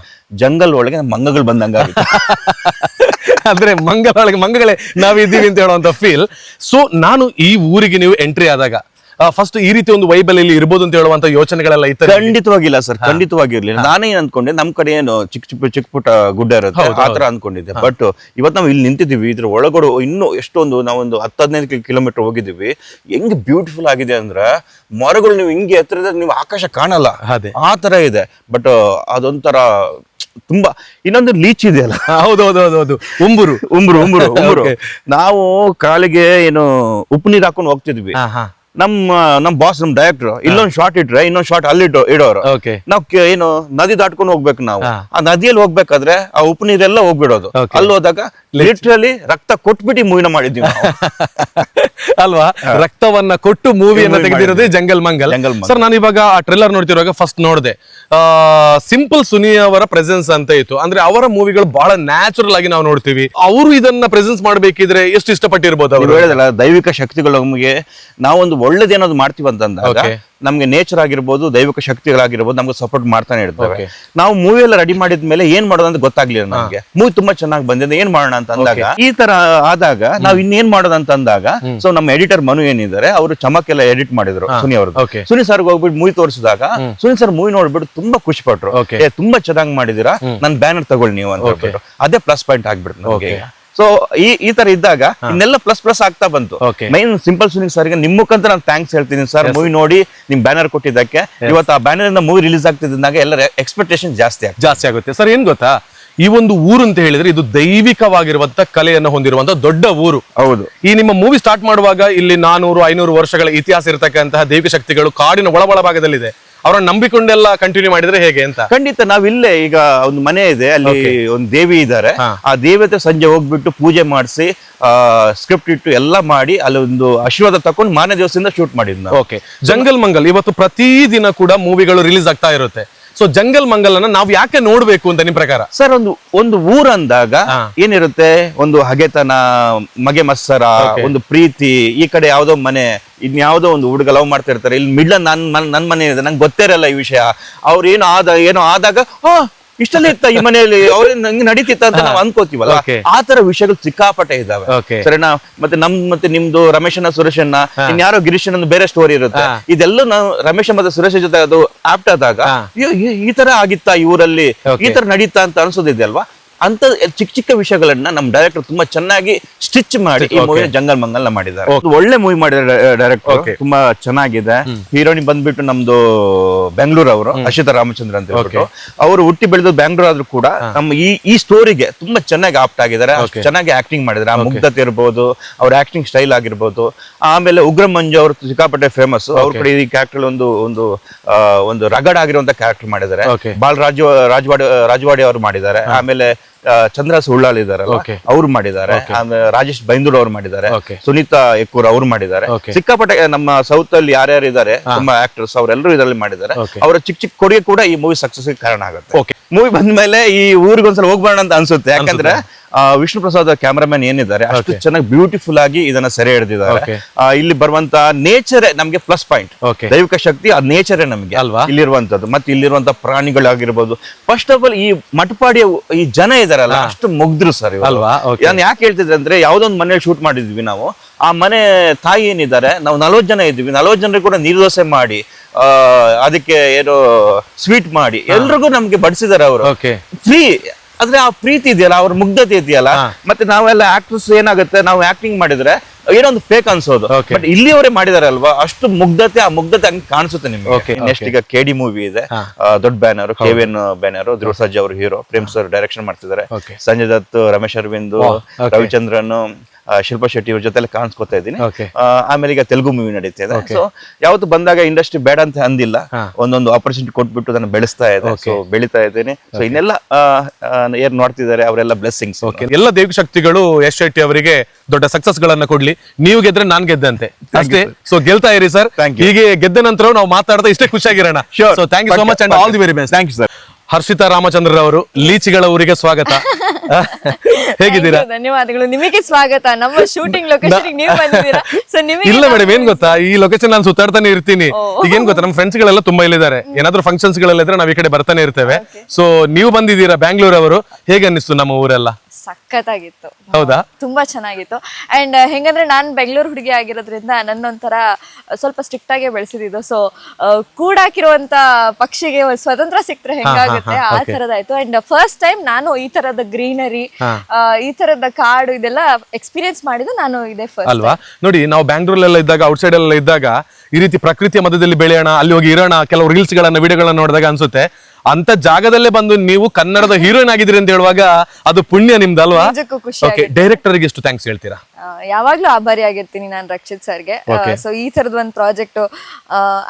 ಜಂಗಲ್ ಒಳಗೆ ಮಂಗಗಳು ಬಂದಂಗ ಅಂದ್ರೆ ಮಂಗಳೊಳಗೆ ಮಂಗಗಳೇ ನಾವಿದ್ದೀವಿ ಅಂತ ಹೇಳುವಂತ ಫೀಲ್ ಸೊ ನಾನು ಈ ಊರಿಗೆ ನೀವು ಎಂಟ್ರಿ ಆದಾಗ ಫಸ್ಟ್ ಈ ರೀತಿ ಒಂದು ವೈಬಲ್ ಇಲ್ಲಿ ಇರ್ಬೋದು ಅಂತ ಹೇಳುವಂತ ಯೋಚನೆಗಳೆಲ್ಲ ಇತ್ತು ಖಂಡಿತವಾಗಿಲ್ಲ ಸರ್ ಖಂಡಿತವಾಗಿರ್ಲಿಲ್ಲ. ನಾನೇ ಅನ್ಕೊಂಡೆ ನಮ್ ಕಡೆ ಏನು ಚಿಕ್ಕ ಚಿಕ್ಕ ಚಿಕ್ಕ ಪುಟ್ಟ ಗುಡ್ಡ ಇರುತ್ತೆ ತರ ಅನ್ಕೊಂಡಿದ್ದೆ. ಬಟ್ ಇವತ್ತು ನಾವು ಇಲ್ಲಿ ನಿಂತಿದ್ದೀವಿ ಇದ್ರ ಒಳಗಡೆ ಇನ್ನು ಎಷ್ಟೊಂದು ನಾವೊಂದು ಹತ್ತು ಹದಿನೈದು ಕಿಲೋಮೀಟರ್ ಹೋಗಿದ್ದೀವಿ. ಹೆಂಗ್ ಬ್ಯೂಟಿಫುಲ್ ಆಗಿದೆ ಅಂದ್ರೆ ಮರಗಳು ನೀವು ಹಿಂಗೆ ಹತ್ತಿರದ ನೀವು ಆಕಾಶ ಕಾಣಲ್ಲ. ಅದೇ. ಆ ತರ ಇದೆ. ಬಟ್ ಅದೊಂಥರ ತುಂಬಾ ಇನ್ನೊಂದು ಲೀಚ್ ಇದೆಯಲ್ಲ? ಹೌದು ಹೌದು ಹೌದು ಹೌದು ಉಂಬುರು ಉಂಬರು ಉಂಬರು. ಉಂಬ್ರು ನಾವು ಕಾಲಿಗೆ ಏನು ಉಪ್ಪು ನೀರು ಹಾಕೊಂಡು ಹೋಗ್ತಿದ್ವಿ. ನಮ್ಮ ನಮ್ ಬಾಸ್ ನಮ್ ಡೈರೆಕ್ಟರ್ ಇಲ್ಲೊಂದ್ ಶಾರ್ಟ್ ಇಟ್ರೆ ಇನ್ನೊಂದ್ ಶಾರ್ಟ್ ಅಲ್ಲಿ ಇಡೋ- ಇಡೋರು. ಓಕೆ ನಾವ್ ಏನು ನದಿ ದಾಟ್ಕೊಂಡು ಹೋಗ್ಬೇಕು ನಾವು. ಆ ನದಿಯಲ್ಲಿ ಹೋಗ್ಬೇಕಾದ್ರೆ ಆ ಉಪ್ಪು ನೀರೆಲ್ಲ ಹೋಗ್ಬಿಡೋದು. ಅಲ್ಲಿ ಹೋದಾಗ ಲಿಟ್ರಲಿ ರಕ್ತ ಕೊಟ್ಬಿಟ್ಟು ಮೂವಿನ ಮಾಡಿದ್ವಿ ಅಲ್ವಾ? ರಕ್ತವನ್ನ ಕೊಟ್ಟು ಮೂವಿಯನ್ನ ತೆಗೆದಿರೋದೇ ಜಂಗಲ್ ಮಂಗಲ್. ಸರ್ ನಾನು ಇವಾಗ ಆ ಟ್ರೇಲರ್ ನೋಡ್ತಿರುವಾಗ ಫಸ್ಟ್ ನೋಡಿದೆ. ಸಿಂಪಲ್ ಸುನಿ ಅವರ ಪ್ರೆಸೆನ್ಸ್ ಅಂತ ಇತ್ತು. ಅಂದ್ರೆ ಅವರ ಮೂವಿಗಳು ಬಹಳ ನ್ಯಾಚುರಲ್ ಆಗಿ ನಾವು ನೋಡ್ತೀವಿ. ಅವರು ಇದನ್ನ ಪ್ರೆಸೆನ್ಸ್ ಮಾಡಬೇಕಿದ್ರೆ ಎಷ್ಟು ಇಷ್ಟಪಟ್ಟಿರ್ಬೋದು ಅವರು? ಹೇಳಿದಲ್ಲ ದೈವಿಕ ಶಕ್ತಿಗಳು ನಮಗೆ. ನಾವೊಂದು ಒಳ್ಳೇದೇನೋದು ಮಾಡ್ತೀವಿ ಅಂತಂದಾಗ. ನಮ್ಗೆ ನೇಚರ್ ಆಗಿರ್ಬೋದು ದೈವಿಕ ಶಕ್ತಿಗಳಾಗಿರ್ಬೋದು ನಮ್ಗೆ ಸಪೋರ್ಟ್ ಮಾಡ್ತಾನೆ ಇರ್ತವೆ. ನಾವು ಮೂವಿ ಎಲ್ಲ ರೆಡಿ ಮಾಡಿದ್ಮೇಲೆ ಏನ್ ಮಾಡೋದು ಅಂತ ಗೊತ್ತಾಗ್ಲಿಲ್ಲ ನಮಗೆ. ಮೂವಿ ತುಂಬಾ ಚೆನ್ನಾಗಿ ಬಂದಿದೆ ಏನ್ ಮಾಡೋಣ ಅಂತ ಅಂದಾಗ ಈ ತರ ಆದಾಗ ನಾವ್ ಇನ್ನೇನ್ ಮಾಡೋದು ಅಂತ ಅಂದಾಗ ಸೊ ನಮ್ಮ ಎಡಿಟರ್ ಮನು ಏನಿದ್ದಾರೆ ಅವರು ಚಮಕ್ ಎಲ್ಲ ಎಡಿಟ್ ಮಾಡಿದ್ರು ಸುನಿ ಅವರು. ಸುನಿ ಸರ್ ಹೋಗ್ಬಿಟ್ಟು ಮೂವಿ ತೋರಿಸಿದಾಗ ಸುನಿ ಸರ್ ಮೂವಿ ನೋಡ್ಬಿಟ್ಟು ತುಂಬಾ ಖುಷಿ ಪಟ್ರು. ತುಂಬಾ ಚೆನ್ನಾಗಿ ಮಾಡಿದೀರಾ ನನ್ ಬ್ಯಾನರ್ ತಗೊಳ್ಳಿ ನೀವು ಅಂತ ಅದೇ ಪ್ಲಸ್ ಪಾಯಿಂಟ್ ಆಗ್ಬಿಡ್ತು. ಸೊ ಈ ಈ ತರ ಇದ್ದಾಗ ಇನ್ನೆಲ್ಲ ಪ್ಲಸ್ ಪ್ಲಸ್ ಆಗ್ತಾ ಬಂತು. ಮೈನ್ ಸಿಂಪಲ್ ಸುನಿಲ್ ಸರ್ಗೆ ನಿಮ್ಮ ಮುಖಾಂತರ ನಾನು ಥ್ಯಾಂಕ್ಸ್ ಹೇಳ್ತೀನಿ ಸರ್ ಮೂವಿ ನೋಡಿ ನಿಮ್ ಬ್ಯಾನರ್ ಕೊಟ್ಟಿದ್ದಕ್ಕೆ. ಇವತ್ತು ಆ ಬ್ಯಾನರ್ ಇಂದ ಮೂವಿ ರಿಲೀಸ್ ಆಗ್ತಿದ್ದಾಗ ಎಲ್ಲರ ಎಕ್ಸ್ಪೆಕ್ಟೇಷನ್ ಜಾಸ್ತಿ ಆಗ್ತದೆ. ಜಾಸ್ತಿ ಆಗುತ್ತೆ. ಸರ್ ಏನ್ ಗೊತ್ತಾ? ಈ ಒಂದು ಊರು ಅಂತ ಹೇಳಿದ್ರೆ ಇದು ದೈವಿಕವಾಗಿರುವಂತ ಕಲೆಯನ್ನು ಹೊಂದಿರುವಂತ ದೊಡ್ಡ ಊರು. ಹೌದು. ಈ ನಿಮ್ಮ ಮೂವಿ ಸ್ಟಾರ್ಟ್ ಮಾಡುವಾಗ ಇಲ್ಲಿ ನಾನೂರು ಐನೂರು ವರ್ಷಗಳ ಇತಿಹಾಸ ಇರತಕ್ಕಂತಹ ದೈವಿಕ ಶಕ್ತಿಗಳು ಕಾಡಿನ ಒಳಬಳ ಭಾಗದಲ್ಲಿದೆ. ಅವರನ್ನ ನಂಬಿಕೊಂಡೆಲ್ಲ ಕಂಟಿನ್ಯೂ ಮಾಡಿದ್ರೆ ಹೇಗೆ ಅಂತ? ಖಂಡಿತ ನಾವಿಲ್ಲೇ ಈಗ ಒಂದು ಮನೆ ಇದೆ ಅಲ್ಲಿ ಒಂದು ದೇವಿ ಇದ್ದಾರೆ ಆ ದೇವತೆ ಸಂಜೆ ಹೋಗ್ಬಿಟ್ಟು ಪೂಜೆ ಮಾಡಿಸಿ ಸ್ಕ್ರಿಪ್ಟ್ ಇಟ್ಟು ಎಲ್ಲ ಮಾಡಿ ಅಲ್ಲಿ ಒಂದು ಆಶೀರ್ವಾದ ತಕೊಂಡು ಮಾನ್ಯ ದಿವಸದಿಂದ ಶೂಟ್ ಮಾಡಿದ್ನ. ಓಕೆ ಜಂಗಲ್ ಮಂಗಲ್ ಇವತ್ತು ಪ್ರತಿದಿನ ಕೂಡ ಮೂವಿಗಳು ರಿಲೀಸ್ ಆಗ್ತಾ ಇರುತ್ತೆ. ಸೊ ಜಂಗಲ್ ಮಂಗಲ್ ಅನ್ನ ನಾವು ಯಾಕೆ ನೋಡ್ಬೇಕು ಅಂತ ನಿಮ್ ಪ್ರಕಾರ? ಸರ್ ಒಂದು ಒಂದು ಊರಂದಾಗ. ಏನಿರುತ್ತೆ? ಒಂದು ಹಗೆತನ ಮಗೆ ಮತ್ಸರ ಒಂದು ಪ್ರೀತಿ ಈ ಕಡೆ ಯಾವ್ದೋ ಮನೆ ಇನ್ಯಾವುದೋ ಒಂದು ಹುಡುಗ ಲವ್ ಮಾಡ್ತಾ ಇರ್ತಾರೆ ಇಲ್ಲಿ ಮಿಡ್ಲ ನನ್ ನನ್ ಮನೆ ಇದೆ ನಂಗೆ ಗೊತ್ತೇ ಇರಲ್ಲ ಈ ವಿಷಯ. ಅವ್ರು ಏನು ಆದ ಏನೋ ಆದಾಗ ಹಾ ಇಷ್ಟಲ್ಲೇ ಇತ್ತ ಈ ಮನೆಯಲ್ಲಿ? ಅವ್ರಿಂದ ಹಂಗೆ ನಡೀತಿತ್ತ ಅಂತ ನಾವು ಅನ್ಕೋತೀವಲ್ಲ. ಆ ತರ ವಿಷಯಗಳು ಸಿಕ್ಕಾಪಟ್ಟೆ ಇದಾವೆ. ಸರಿನಾ? ಮತ್ತೆ ನಮ್ ಮತ್ತೆ ನಿಮ್ದು ರಮೇಶನ ಸುರೇಶನ್ನ ಇನ್ಯಾರೋ ಗಿರೀಶನ್ ಬೇರೆ ಸ್ಟೋರಿ ಇರುತ್ತೆ. ಇದೆಲ್ಲ ನಾವು ರಮೇಶ ಮತ್ತೆ ಸುರೇಶ ಜೊತೆ ಅದು ಆಪ್ಟ್ ಆದಾಗ ಈ- ತರ ಆಗಿತ್ತಾ ಇವರಲ್ಲಿ ಊರಲ್ಲಿ? ಈ ತರ ನಡೀತಾ ಅಂತ ಅನ್ಸೋದಿದೆ ಅಲ್ವಾ? ಅಂತ ಚಿಕ್ಕ ಚಿಕ್ಕ ವಿಷಯಗಳನ್ನ ನಮ್ ಡೈರೆಕ್ಟರ್ ತುಂಬಾ ಚೆನ್ನಾಗಿ ಸ್ಟಿಚ್ ಮಾಡಿ ಈ. ಮೂವಿ ಜಂಗಲ್ ಮಂಗಲ್ ಮಾಡಿದ್ದಾರೆ. ಒಳ್ಳೆ ಮೂವಿ ಮಾಡಿದ್ದಾರೆ ಡೈರೆಕ್ಟರ್ ತುಂಬಾ ಚೆನ್ನಾಗಿದೆ. ಹೀರೋಯಿನ್ ಬಂದ್ಬಿಟ್ಟು ನಮ್ದು ಬೆಂಗಳೂರು ಅವರು ಅಶಿತ ರಾಮಚಂದ್ರ ಅಂತ ಹೇಳ್ಬಿಟ್ಟು. ಅವರು ಹುಟ್ಟಿ ಬೆಳೆದು ಬೆಂಗಳೂರು ಆದ್ರೂ ಕೂಡ ನಮ್ಮ ಈ ಈ ಸ್ಟೋರಿಗೆ ತುಂಬಾ ಚೆನ್ನಾಗಿ ಆಪ್ಟ್ ಆಗಿದ್ದಾರೆ. ಚೆನ್ನಾಗಿ ಆಕ್ಟಿಂಗ್ ಮಾಡಿದ್ದಾರೆ. ಆ ಮುಗ್ಧತೆ ಇರ್ಬೋದು ಅವ್ರ ಆಕ್ಟಿಂಗ್ ಸ್ಟೈಲ್ ಆಗಿರ್ಬೋದು ಆಮೇಲೆ ಉಗ್ರ ಮಂಜು ಅವರು ಸಿಕ್ಕಾಪಟ್ಟೆ ಫೇಮಸ್ ಅವ್ರ ಕಡೆ ಈ ಕ್ಯಾರೆಕ್ಟರ್ ಒಂದು ಒಂದು ಒಂದು ರಗಡ್ ಆಗಿರುವಂತ ಕ್ಯಾರೆಕ್ಟರ್ ಮಾಡಿದ್ದಾರೆ. ಬಾಲ್ ರಾಜು ರಾಜವಾಡಿ ರಾಜವಾಡಿ ಅವರು ಮಾಡಿದ್ದಾರೆ. ಆಮೇಲೆ ಚಂದ್ರ ಸುಳ್ಳಾಲ್ ಇದಾರೆ. ಅವ್ರು ಮಾಡಿದ್ದಾರೆ. ರಾಜೇಶ್ ಬೈಂದೂರ್ ಅವ್ರು ಮಾಡಿದ್ದಾರೆ. ಸುನೀತಾ ಎಕ್ಕೂರ್ ಅವ್ರು ಮಾಡಿದ್ದಾರೆ. ಸಿಕ್ಕಾಪಟ್ಟೆ ನಮ್ಮ ಸೌತ್ ಅಲ್ಲಿ ಯಾರ್ಯಾರು ಇದ್ದಾರೆ ತುಂಬಾ ಆಕ್ಟರ್ಸ್ ಅವರೆಲ್ಲರೂ ಇದರಲ್ಲಿ ಮಾಡಿದ್ದಾರೆ. ಅವರ ಚಿಕ್ಕ ಚಿಕ್ಕ ಕೊಡುಗೆ ಕೂಡ ಈ ಮೂವಿ ಸಕ್ಸಸ್ ಕಾರಣ ಆಗುತ್ತೆ. ಮೂವಿ ಬಂದ್ಮೇಲೆ ಈ ಊರಿಗೆ ಒಂದ್ಸಲ ಹೋಗ್ಬೇಡ ಅಂತ ಅನ್ಸುತ್ತೆ. ಯಾಕಂದ್ರೆ ವಿಷ್ಣು ಪ್ರಸಾದ್ ಕ್ಯಾಮರಾಮನ್ ಏನಿದ್ದಾರೆ ಅಷ್ಟು ಚೆನ್ನಾಗಿ ಬ್ಯೂಟಿಫುಲ್ ಆಗಿ ಇದನ್ನ ಸೆರೆ ಹಿಡಿದಿದ್ದಾರೆ ಇಲ್ಲಿ ಬರುವಂತ ನೇಚರ್ ನಮ್ಗೆ ಪ್ಲಸ್ ಪಾಯಿಂಟ್. ದೈವಿಕ ಶಕ್ತಿ ಆ ನೇಚರೇ ನಮಗೆ. ಅಲ್ವಾ? ಇಲ್ಲಿರುವಂತದ್ದು ಮತ್ತೆ ಇಲ್ಲಿರುವಂತ ಪ್ರಾಣಿಗಳಾಗಿರ್ಬೋದು. ಫಸ್ಟ್ ಆಫ್ ಆಲ್ ಈ ಮಟಪಾಡಿಯ ಈ ಜನ ಇದಾರಲ್ಲ ಅಷ್ಟು ಮುಗ್ದ್ರು ಸರ್ ಅಲ್ವಾ? ನಾನು ಯಾಕೆ ಹೇಳ್ತಿದ್ರೆ ಅಂದ್ರೆ ಯಾವ್ದೊಂದು ಮನೇಲಿ ಶೂಟ್ ಮಾಡಿದ್ವಿ ನಾವು ಆ ಮನೆ ತಾಯಿ ಏನಿದ್ದಾರೆ ನಾವು ನಲವತ್ತು ಜನ ಇದ್ವಿ. ನಲವತ್ತು ಜನರಿಗೆ ಕೂಡ ನೀರ್ದೋಸೆ ಮಾಡಿ ಆ, ಅದಕ್ಕೆ ಏನು ಸ್ವೀಟ್ ಮಾಡಿ ಎಲ್ರಿಗೂ ನಮ್ಗೆ ಬಡಿಸಿದಾರೆ ಅವರು. ಫ್ರೀ ಆದ್ರೆ ಆ ಪ್ರೀತಿ ಇದೆಯಲ್ಲ ಅವ್ರ ಮುಗ್ಧತೆ ಇದೆಯಲ್ಲ ಮತ್ತೆ ನಾವೆಲ್ಲ ಆಕ್ಟರ್ಸ್ ಏನಾಗುತ್ತೆ ನಾವು ಆಕ್ಟಿಂಗ್ ಮಾಡಿದ್ರೆ ಏನೋ ಒಂದು ಫೇಕ್ ಅನ್ಸೋದು. ಬಟ್ ಇಲ್ಲಿಯವರೇ ಮಾಡಿದಾರೆ ಅಲ್ವಾ ಅಷ್ಟು ಮುಗ್ಧತೆ ಆ ಮುಗ್ಧತೆ ಹಂಗೆ ಕಾಣಿಸುತ್ತೆ ನಿಮ್ಗೆ. ನೆಕ್ಸ್ಟ್ ಈಗ ಕೆಡಿ ಮೂವಿ ಇದೆ. ದೊಡ್ಡ ಬ್ಯಾನರ್ ಕೆವಿನ್ ಬ್ಯಾನರ್ ಧ್ರುವ ಸರ್ಜಾ ಅವರು ಹೀರೋ ಪ್ರೇಮ್ ಸರ್ ಡೈರೆಕ್ಷನ್ ಮಾಡ್ತಿದ್ದಾರೆ. ಸಂಜಯ್ ದತ್ ರಮೇಶ್ ಅರವಿಂದ್ ರವಿಚಂದ್ರನ್ ಶಿಲ್ಪಾ ಶೆಟ್ಟಿ ಅವ್ರ ಜೊತೆ ಕಾಣಿಸ್ಕೊತಾ ಇದ್ದೀನಿ. ಆಮೇಲೆ ಈಗ ತೆಲುಗು ಮೂವಿ ನಡೀತಿದೆ ಸೊ ಯಾವತ್ತು ಬಂದಾಗ ಇಂಡಸ್ಟ್ರಿ ಬೇಡ ಅಂತ ಅಂದಿಲ್ಲ. ಒಂದೊಂದು ಆಪರ್ಚುನಿಟಿ ಕೊಟ್ಬಿಟ್ಟು ನಾನು ಬೆಳೆಸ್ತಾ ಇದೆ. ಸೊ ಬೆಳಿತಾ ಇದ್ದೇನೆ. ಸೊ ಇನ್ನೆಲ್ಲ ಏನ್ ನೋಡ್ತಿದ್ದಾರೆ ಅವರೆಲ್ಲ ಬ್ಲೆಸ್ಸಿಂಗ್ಸ್ ಓಕೆ ಎಲ್ಲ ದೇವಿ ಶಕ್ತಿಗಳು ಯಶ್ ಶೆಟ್ಟಿ ಅವರಿಗೆ ದೊಡ್ಡ ಸಕ್ಸಸ್ ಗಳನ್ನ ಕೊಡ್ಲಿ. ನೀವು ಗೆದ್ರೆ ನಾನ್ ಗೆದ್ದಂತೆ. ಅಷ್ಟೇ. ಸೊ ಗೆಲ್ತಾ ಇರಿ ಸರ್ ಹೀಗೆ ಗೆದ್ದ ನಂತರ ನಾವು ಮಾತಾಡ್ತಾ ಇಷ್ಟೇ ಖುಷಿಯಾಗಿರೋಣ. So thank you so much and all the very best thank you sir Harshitha Ramachandra ಅವರು ಲೀಚಿಗಳ ಊರಿಗೆ ಸ್ವಾಗತ. ಹೇಗಿದ್ದೀರಾ? ಧನ್ಯವಾದಗಳು. ನಿಮಗೆ ಸ್ವಾಗತ. ನಮ್ಮ ಶೂಟಿಂಗ್ ಲೊಕೇಶನ್ ನೀವು ಬಂದಿದ್ದೀರಾ? ಸೊ ನಿಮಗೆ ಇಲ್ಲ ಮೇಡಮ್ ಏನ್ ಗೊತ್ತಾ? ಈ ಲೊಕೇಶನ್ ನಾನು ಸುತ್ತಾಡ್ತಾನೆ ಇರ್ತೀನಿ. ಈಗ ಏನ್ ಗೊತ್ತಾ? ನಮ್ಮ ಫ್ರೆಂಡ್ಸ್ ಗಳೆಲ್ಲ ತುಂಬಾ ಇಲ್ಲಿದ್ದಾರೆ. ಏನಾದ್ರೂ ಫಂಕ್ಷನ್ಸ್ ಗಳೆಲ್ಲ ಇದ್ರೆ ನಾವ್ ಈ ಕಡೆ ಬರ್ತಾನೆ ಇರ್ತೇವೆ. ಸೊ ನೀವು ಬಂದಿದ್ದೀರಾ ಬ್ಯಾಂಗ್ಳೂರ್ ಅವರು? ಹೇಗೆ ಅನ್ನಿಸ್ತು ನಮ್ಮ ಊರೆಲ್ಲ? ಸಖತ್ತಾಗಿತ್ತು. ಹೌದಾ? ತುಂಬಾ ಚೆನ್ನಾಗಿತ್ತು. ಅಂಡ್ ಹೆಂಗಂದ್ರೆ ನಾನ್ ಬೆಂಗಳೂರು ಹುಡುಗಿ ಆಗಿರೋದ್ರಿಂದ ನನ್ನೊಂಥರ ಸ್ವಲ್ಪ ಸ್ಟ್ರಿಕ್ಟ್ ಆಗೇ ಬೆಳೆಸಿದ್ದು ಸೊ ಕೂಡಾಕಿರುವಂತ ಪಕ್ಷಿಗೆ ಒಂದ್ ಸ್ವತಂತ್ರ ಸಿಕ್ತ್ರೆ ಹೆಂಗಾಗುತ್ತೆ ಆ ತರದಾಯ್ತು ಅಂಡ್ ಫಸ್ಟ್ ಟೈಮ್ ನಾನು ಈ ತರದ ಗ್ರೀನರಿ ಈ ತರದ ಕಾಡು ಇದೆಲ್ಲ ಎಕ್ಸ್ಪೀರಿಯನ್ಸ್ ಮಾಡಿದ್ದು ನಾನು ಇದೇ ಫಸ್ಟ್ ಅಲ್ವಾ? ನೋಡಿ ನಾವು ಬ್ಯಾಂಗ್ಳೂರಲ್ಲೆಲ್ಲ ಇದ್ದಾಗ ಔಟ್ಸೈಡ್ ಎಲ್ಲ ಇದ್ದಾಗ ಈ ರೀತಿ ಪ್ರಕೃತಿಯ ಮಧ್ಯದಲ್ಲಿ ಬೆಳೆಯೋಣ ಅಲ್ಲಿ ಹೋಗಿ ಇರೋಣ ಕೆಲವು ರೀಲ್ಸ್ ಗಳನ್ನ ವಿಡಿಯೋಗಳನ್ನ ನೋಡಿದಾಗ ಅನ್ಸುತ್ತೆ. ಅಂತ ಜಾಗದಲ್ಲೇ ಬಂದು ನೀವು ಕನ್ನಡದ ಹೀರೋಯಿನ್ ಆಗಿದ್ರಿ ಅಂತ ಹೇಳುವಾಗ ಅದು ಪುಣ್ಯ ನಿಮ್ದಲ್ವಾ? ನಿಜಕ್ಕೂ ಖುಷಿ ಓಕೆ ಡೈರೆಕ್ಟರ್ಗೆ ಎಷ್ಟು ಥ್ಯಾಂಕ್ಸ್ ಹೇಳ್ತೀರಾ? ಯಾವಾಗ್ಲೂ ಆಭಾರಿ ಆಗಿರ್ತೀನಿ ನಾನು ರಕ್ಷಿತ್ ಸರ್ಗೆ. ಸೊ ಈ ತರದ ಒಂದು ಪ್ರಾಜೆಕ್ಟ್